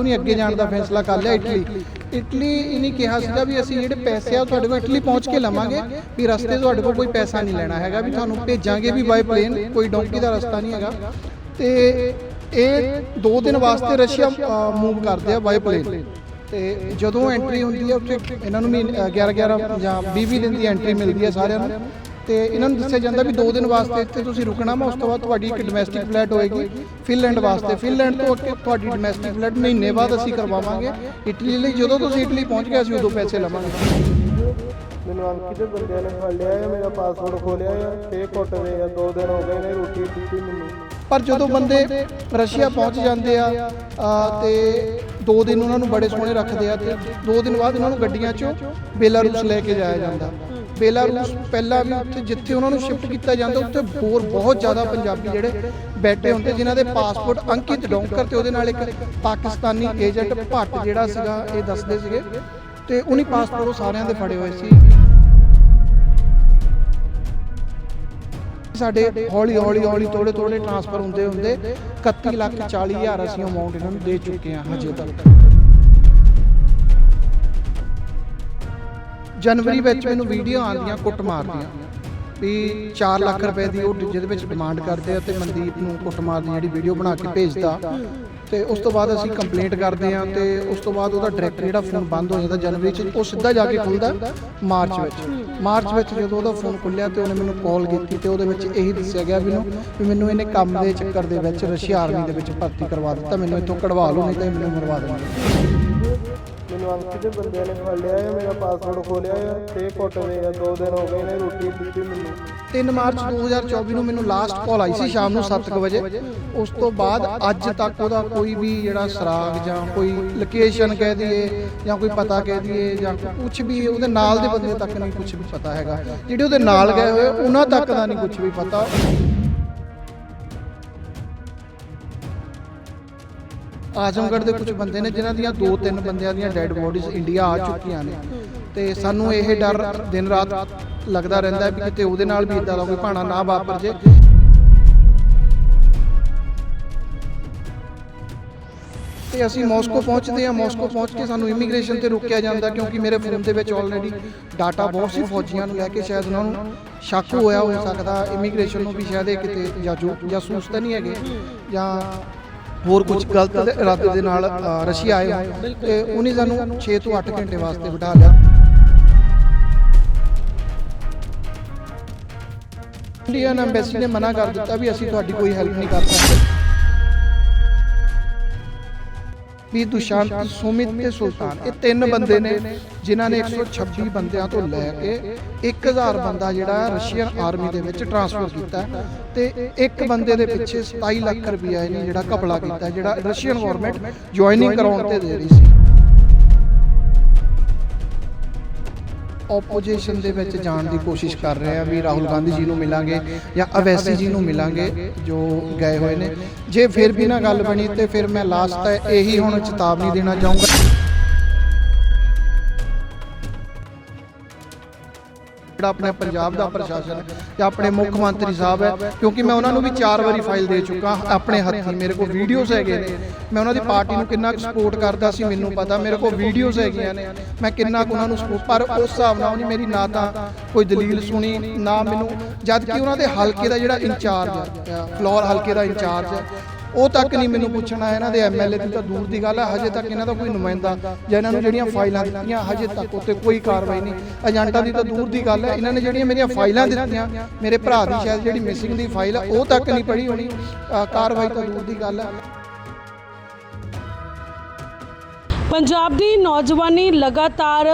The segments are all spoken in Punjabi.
ਉਹਨੇ ਅੱਗੇ ਜਾਣ ਦਾ ਫੈਸਲਾ ਕਰ ਲਿਆ ਇਟਲੀ? ਇਟਲੀ ਇਹਨੇ ਕਿਹਾ ਸੀਗਾ ਵੀ ਅਸੀਂ ਜਿਹੜੇ ਪੈਸੇ ਆ ਤੁਹਾਡੇ ਕੋਲ ਇਟਲੀ ਪਹੁੰਚ ਕੇ ਲਵਾਂਗੇ, ਵੀ ਰਸਤੇ ਤੁਹਾਡੇ ਕੋਲ ਕੋਈ ਪੈਸਾ ਨਹੀਂ ਲੈਣਾ ਹੈਗਾ, ਵੀ ਤੁਹਾਨੂੰ ਭੇਜਾਂਗੇ ਵੀ ਬਾਈ ਪਲੇਨ ਕੋਈ ਡੌਂਕੀ ਦਾ ਰਸਤਾ ਨਹੀਂ ਹੈਗਾ। ਤੇ ਇਹ 2 ਦਿਨ ਵਾਸਤੇ ਰਸ਼ੀਆ ਮੂਵ ਕਰਦੇ ਆ ਬਾਈ ਪਲੇਨ ਤੇ ਜਦੋਂ ਐਂਟਰੀ ਹੁੰਦੀ ਹੈ ਉੱਥੇ ਇਹਨਾਂ ਨੂੰ ਵੀ 11 11 ਜਾਂ 20 20 ਦਿਨ ਦੀ ਐਂਟਰੀ ਮਿਲਦੀ ਹੈ ਸਾਰਿਆਂ ਨੂੰ। ਤੇ ਇਹਨਾਂ ਨੂੰ ਦੱਸਿਆ ਜਾਂਦਾ ਵੀ 2 ਦਿਨ ਵਾਸਤੇ ਇੱਥੇ ਤੁਸੀਂ ਰੁਕਣਾ ਵਾ ਉਸ ਤੋਂ ਬਾਅਦ ਤੁਹਾਡੀ ਇੱਕ ਡੋਮੈਸਟਿਕ ਫਲਾਈਟ ਹੋਏਗੀ ਫਿਨਲੈਂਡ ਵਾਸਤੇ। ਫਿਨਲੈਂਡ ਤੋਂ ਅੱਗੇ ਤੁਹਾਡੀ ਡੋਮੈਸਟਿਕ ਫਲਾਈਟ ਮਹੀਨੇ ਬਾਅਦ ਅਸੀਂ ਕਰਵਾਵਾਂਗੇ। ਇਟਲੀ ਲਈ ਜਦੋਂ ਤੁਸੀਂ ਇਟਲੀ ਪਹੁੰਚ ਗਏ ਅਸੀਂ ਉਦੋਂ ਪੈਸੇ ਲਵਾਂਗੇ। ਮੈਨੂੰ ਅੰਕਿਤ ਦੇ ਬੰਦਿਆਂ ਨੇ ਫੜ ਲਿਆ ਹੈ ਮੇਰਾ ਪਾਸਪੋਰਟ ਖੋਲਿਆ ਹੈ ਤੇ ਕੁੱਟਦੇ ਆ ਦੋ ਦਿਨ ਹੋ ਗਏ ਨੇ ਰੋਟੀ ਦਿੱਤੀ ਮੈਨੂੰ। ਪਰ ਜਦੋਂ ਬੰਦੇ ਰਸ਼ੀਆ ਪਹੁੰਚ ਜਾਂਦੇ ਆ ਆ, ਤੇ 2 ਦਿਨ ਉਹਨਾਂ ਨੂੰ ਬੜੇ ਸੋਹਣੇ ਰੱਖਦੇ ਆ ਤੇ 2 ਦਿਨ ਬਾਅਦ ਉਹਨਾਂ ਨੂੰ ਗੱਡੀਆਂ 'ਚੋਂ ਬੇਲਾਰੂਸ ਲੈ ਕੇ ਜਾਇਆ ਜਾਂਦਾ। ਬੇਲਾਰੂਸ ਪਹਿਲਾਂ ਵੀ ਉੱਥੇ ਜਿੱਥੇ ਉਹਨਾਂ ਨੂੰ ਸ਼ਿਫਟ ਕੀਤਾ ਜਾਂਦਾ, ਉੱਥੇ ਹੋਰ ਬਹੁਤ ਜ਼ਿਆਦਾ ਪੰਜਾਬੀ ਜਿਹੜੇ ਬੈਠੇ ਹੁੰਦੇ, ਜਿਨ੍ਹਾਂ ਦੇ ਪਾਸਪੋਰਟ ਅੰਕਿਤ ਡੌਂਕਰ ਤੇ ਉਹਦੇ ਨਾਲ ਇੱਕ ਪਾਕਿਸਤਾਨੀ ਏਜੰਟ ਭੱਟ ਜਿਹੜਾ ਸੀਗਾ, ਇਹ ਦੱਸਦੇ ਸੀਗੇ। ਤੇ ਉਹਨੀ ਪਾਸਪੋਰਟ ਉਹ ਸਾਰਿਆਂ ਦੇ ਫੜੇ ਹੋਏ ਸੀ। ਸਾਡੇ ਹੌਲੀ ਹੌਲੀ ਹੌਲੀ ਥੋੜੇ ਥੋੜੇ ਟ੍ਰਾਂਸਫਰ ਹੁੰਦੇ ਹੁੰਦੇ 31 ਲੱਖ 40 ਹਜ਼ਾਰ ਅਸੀਂ ਅਮਾਉਂਟ ਇਹਨਾਂ ਨੂੰ ਦੇ ਚੁੱਕੇ ਹਾਂ ਹਜੇ ਤੱਕ। ਜਨਵਰੀ ਵਿੱਚ ਮੈਨੂੰ ਵੀਡੀਓ ਆਉਂਦੀਆਂ, ਕੁੱਟ ਮਾਰਦੀਆਂ। ਵੀ 4 ਲੱਖ ਰੁਪਏ ਦੀ ਉਹ ਜਿਹਦੇ ਵਿੱਚ ਡਿਮਾਂਡ ਕਰਦੇ ਆ ਤੇ ਮਨਦੀਪ ਨੂੰ ਕੁੱਟ ਮਾਰ ਦੀ ਜਿਹੜੀ ਵੀਡੀਓ ਬਣਾ ਕੇ ਭੇਜਦਾ। ਤੇ ਉਸ ਤੋਂ ਬਾਅਦ ਅਸੀਂ ਕੰਪਲੇਂਟ ਕਰਦੇ ਆ ਤੇ ਉਸ ਤੋਂ ਬਾਅਦ ਉਹਦਾ ਡਾਇਰੈਕਟ ਜਿਹੜਾ ਫੋਨ ਬੰਦ ਹੋ ਜਾਂਦਾ ਜਨਵਰੀ ਚ, ਉਹ ਸਿੱਧਾ ਜਾ ਕੇ ਖੁੱਲਦਾ ਮਾਰਚ ਵਿੱਚ। ਮਾਰਚ ਵਿੱਚ ਜਦੋਂ ਉਹਦਾ ਫੋਨ ਖੁੱਲਿਆ ਤੇ ਉਹਨੇ ਮੈਨੂੰ ਕਾਲ ਕੀਤੀ ਤੇ ਉਹਦੇ ਵਿੱਚ ਇਹੀ ਦੱਸਿਆ ਗਿਆ ਵੀ ਵੀ ਮੈਨੂੰ ਇਹਨੇ ਕੰਮ ਦੇ ਚੱਕਰ ਦੇ ਵਿੱਚ ਰਸ਼ੀਆ ਆਰਮੀ ਦੇ ਵਿੱਚ ਭਰਤੀ ਕਰਵਾ ਦਿੱਤਾ, ਮੈਨੂੰ ਇੱਥੋਂ ਕਢਵਾ ਲਓ, ਨਹੀਂ ਤਾਂ ਮੈਨੂੰ ਮਰਵਾ ਦੇਣਾ ਮੈਨੂੰ ਅੰਕਿਤ ਦੇ ਬੰਦਿਆਂ ਨੇ ਫੜ ਲਿਆ ਹੈ ਮੇਰਾ ਪਾਸਪੋਰਟ ਖੋਲਿਆ ਹੈ ਤੇ ਕੁੱਟਦੇ ਆ ਦੋ ਦਿਨ ਹੋ ਗਏ ਨੇ ਰੋਟੀ ਦਿੱਤੀ ਮੈਨੂੰ। 3 ਮਾਰਚ 2024 ਨੂੰ ਮੈਨੂੰ ਲਾਸਟ ਕਾਲ ਆਈ ਸੀ ਸ਼ਾਮ ਨੂੰ 7:00 ਵਜੇ। ਉਸ ਤੋਂ ਬਾਅਦ ਅੱਜ ਤੱਕ ਉਹਦਾ ਕੋਈ ਵੀ ਜਿਹੜਾ ਸਰਾਗ ਜਾਂ ਕੋਈ ਲੋਕੇਸ਼ਨ ਕਹਿ ਦਈਏ ਜਾਂ ਕੋਈ ਪਤਾ ਕਹਿ ਦਈਏ ਜਾਂ ਕੁਝ ਵੀ ਉਹਦੇ ਨਾਲ ਦੇ ਬੰਦੇ ਤੱਕ ਨਹੀਂ ਕੁਝ ਵੀ ਪਤਾ ਹੈਗਾ। ਜਿਹੜੇ ਉਹਦੇ ਨਾਲ ਗਏ ਹੋਏ ਉਹਨਾਂ ਤੱਕ ਦਾ ਨਹੀਂ ਕੁਝ ਵੀ ਪਤਾ। ਆਜ਼ਮਗੜ੍ਹ ਦੇ ਕੁਝ ਬੰਦੇ ਨੇ, ਜਿਨ੍ਹਾਂ ਦੀਆਂ ਦੋ ਤਿੰਨ ਬੰਦਿਆਂ ਦੀਆਂ ਡੈੱਡ ਬੋਡੀਜ਼ ਇੰਡੀਆ ਆ ਚੁੱਕੀਆਂ ਨੇ। ਤੇ ਸਾਨੂੰ ਇਹ ਡਰ ਦਿਨ ਰਾਤ ਲੱਗਦਾ ਰਹਿੰਦਾ ਹੈ ਵੀ ਕਿਤੇ ਉਹਦੇ ਨਾਲ ਵੀ ਇਦਾਂ ਦਾ ਕੋਈ ਭਾਣਾ ਨਾ ਵਾਪਰ ਜੇ। ਤੇ ਅਸੀਂ ਮਾਸਕੋ ਪਹੁੰਚਦੇ ਹਾਂ। ਮਾਸਕੋ ਪਹੁੰਚ ਕੇ ਸਾਨੂੰ ਇਮੀਗ੍ਰੇਸ਼ਨ ਤੇ ਰੋਕਿਆ ਜਾਂਦਾ ਕਿਉਂਕਿ ਮੇਰੇ ਫੋਨ ਦੇ ਵਿੱਚ ਆਲਰੇਡੀ ਡਾਟਾ ਬਹੁਤ ਸੀ ਫੌਜੀਆਂ ਨੂੰ ਲੈ ਕੇ। ਸ਼ਾਇਦ ਉਹਨਾਂ ਨੂੰ ਸ਼ੱਕ ਹੋਇਆ, ਹੋ ਸਕਦਾ ਇਮੀਗ੍ਰੇਸ਼ਨ ਨੂੰ ਵੀ ਸ਼ਾਇਦ ਇਹ ਕਿਤੇ ਜਾਂ ਜੋ ਜਾਸੂਸ ਤਾਂ ਨਹੀਂ ਹੈਗੇ ਜਾਂ ਹੋਰ ਕੁਝ ਗਲਤ ਇਰਾਦੇ ਦੇ ਨਾਲ ਰਸ਼ੀਆ ਆਏ ਹੋਣ। ਤੇ ਉਹਨੇ ਸਾਨੂੰ 6 ਤੋਂ 8 ਘੰਟੇ ਵਾਸਤੇ ਬਿਠਾ ਲਿਆ। ਇੰਡੀਅਨ ਐਮਬੈਸੀ ਨੇ ਮਨਾ ਕਰ ਦਿੱਤਾ ਵੀ ਅਸੀਂ ਤੁਹਾਡੀ ਕੋਈ ਹੈਲਪ ਨਹੀਂ ਕਰ ਸਕਦੇ। ਵੀ ਦੁਸ਼ਾਂਤ ਸੁਮਿਤ ਤੇ ਸੁਲਤਾਨ। ਇਹ ਤਿੰਨ ਬੰਦੇ ਨੇ, ਜਿਨ੍ਹਾਂ ਨੇ 126 ਬੰਦਿਆਂ ਤੋਂ ਲੈ ਕੇ 1000 ਬੰਦਾ ਜਿਹੜਾ ਰਸ਼ੀਅਨ ਆਰਮੀ ਦੇ ਵਿੱਚ ਟਰਾਂਸਫਰ ਕੀਤਾ ਤੇ ਇੱਕ ਬੰਦੇ ਦੇ ਪਿੱਛੇ 27 ਲੱਖ ਰੁਪਇਆ ਇਹਨੇ ਜਿਹੜਾ ਘਪਲਾ ਕੀਤਾ ਜਿਹੜਾ ਰਸ਼ੀਅਨ ਗਵਰਨਮੈਂਟ ਜੁਆਇਨਿੰਗ ਕਰਾਉਣ ਤੇ ਦੇ ਰਹੀ ਸੀ। ਆਪੋਜੀਸ਼ਨ ਦੇ ਵਿੱਚ ਜਾਣ ਦੀ ਕੋਸ਼ਿਸ਼ ਕਰ ਰਹੇ ਆ ਵੀ ਰਾਹੁਲ ਗਾਂਧੀ ਜੀ ਨੂੰ ਮਿਲਾਂਗੇ ਜਾਂ ਅਵੈਸੀ ਜੀ ਨੂੰ ਮਿਲਾਂਗੇ, ਜੋ ਗਏ ਹੋਏ ਨੇ। ਜੇ ਫਿਰ ਵੀ ਨਾ ਗੱਲ ਬਣੀ ਤੇ ਫਿਰ ਮੈਂ ਲਾਸਟ ਇਹੀ ਹੁਣ ਚੇਤਾਵਨੀ ਦੇਣਾ ਚਾਹੂੰਗਾ। ਜਿਹੜਾ ਆਪਣੇ ਪੰਜਾਬ ਦਾ ਪ੍ਰਸ਼ਾਸਨ ਹੈ ਜਾਂ ਆਪਣੇ ਮੁੱਖ ਮੰਤਰੀ ਸਾਹਿਬ ਹੈ, ਕਿਉਂਕਿ ਮੈਂ ਉਹਨਾਂ ਨੂੰ ਵੀ ਚਾਰ ਵਾਰੀ ਫਾਈਲ ਦੇ ਚੁੱਕਾ ਆਪਣੇ ਹੱਥੀਂ। ਮੇਰੇ ਕੋਲ ਵੀਡੀਓਜ਼ ਹੈਗੇ ਨੇ। ਮੈਂ ਉਹਨਾਂ ਦੀ ਪਾਰਟੀ ਨੂੰ ਕਿੰਨਾ ਸਪੋਰਟ ਕਰਦਾ ਸੀ, ਮੈਨੂੰ ਪਤਾ। ਮੇਰੇ ਕੋਲ ਵੀਡੀਓਜ਼ ਹੈਗੀਆਂ ਨੇ। ਮੈਂ ਕਿੰਨਾ ਕੁ ਉਹਨਾਂ ਨੂੰ ਸਪੋਰਟ ਪਰ ਉਸ ਹਿਸਾਬ ਨਾਲ ਉਹਨੇ ਮੇਰੀ ਨਾ ਤਾਂ ਕੋਈ ਦਲੀਲ ਸੁਣੀ, ਨਾ ਮੈਨੂੰ। ਜਦ ਕਿ ਉਹਨਾਂ ਦੇ ਹਲਕੇ ਦਾ ਜਿਹੜਾ ਇੰਚਾਰਜ ਹੈ ਫਲੋਰ ਹਲਕੇ ਦਾ ਇੰਚਾਰਜ ਹੈ ਉਹ ਤੱਕ ਨਹੀਂ ਮੈਨੂੰ ਪੁੱਛਣਾ ਇਹਨਾਂ ਦੇ ਐਮਐਲਏ ਦੀ ਤਾਂ ਦੂਰ ਦੀ ਗੱਲ ਹੈ ਹਜੇ ਤੱਕ ਇਹਨਾਂ ਦਾ ਕੋਈ ਨੁਮਾਇੰਦਾ ਜਾਂ ਇਹਨਾਂ ਨੂੰ ਜਿਹੜੀਆਂ ਫਾਈਲਾਂ ਦਿੱਤੀਆਂ, ਹਜੇ ਤੱਕ ਉੱਤੇ ਕੋਈ ਕਾਰਵਾਈ ਨਹੀਂ। ਏਜੰਟਾਂ ਦੀ ਤਾਂ ਦੂਰ ਦੀ ਗੱਲ ਹੈ ਇਹਨਾਂ ਨੇ ਜਿਹੜੀਆਂ ਮੇਰੀਆਂ ਫਾਈਲਾਂ ਦਿੱਤੀਆਂ, ਮੇਰੇ ਭਰਾ ਦੀ ਸ਼ਾਇਦ ਜਿਹੜੀ ਮਿਸਿੰਗ ਦੀ ਫਾਈਲ ਹੈ ਉਹ ਤੱਕ ਨਹੀਂ ਪੜੀ ਹੋਣੀ। ਕਾਰਵਾਈ ਤਾਂ ਦੂਰ ਦੀ ਗੱਲ ਹੈ ਪੰਜਾਬ ਦੀ ਨੌਜਵਾਨੀ ਲਗਾਤਾਰ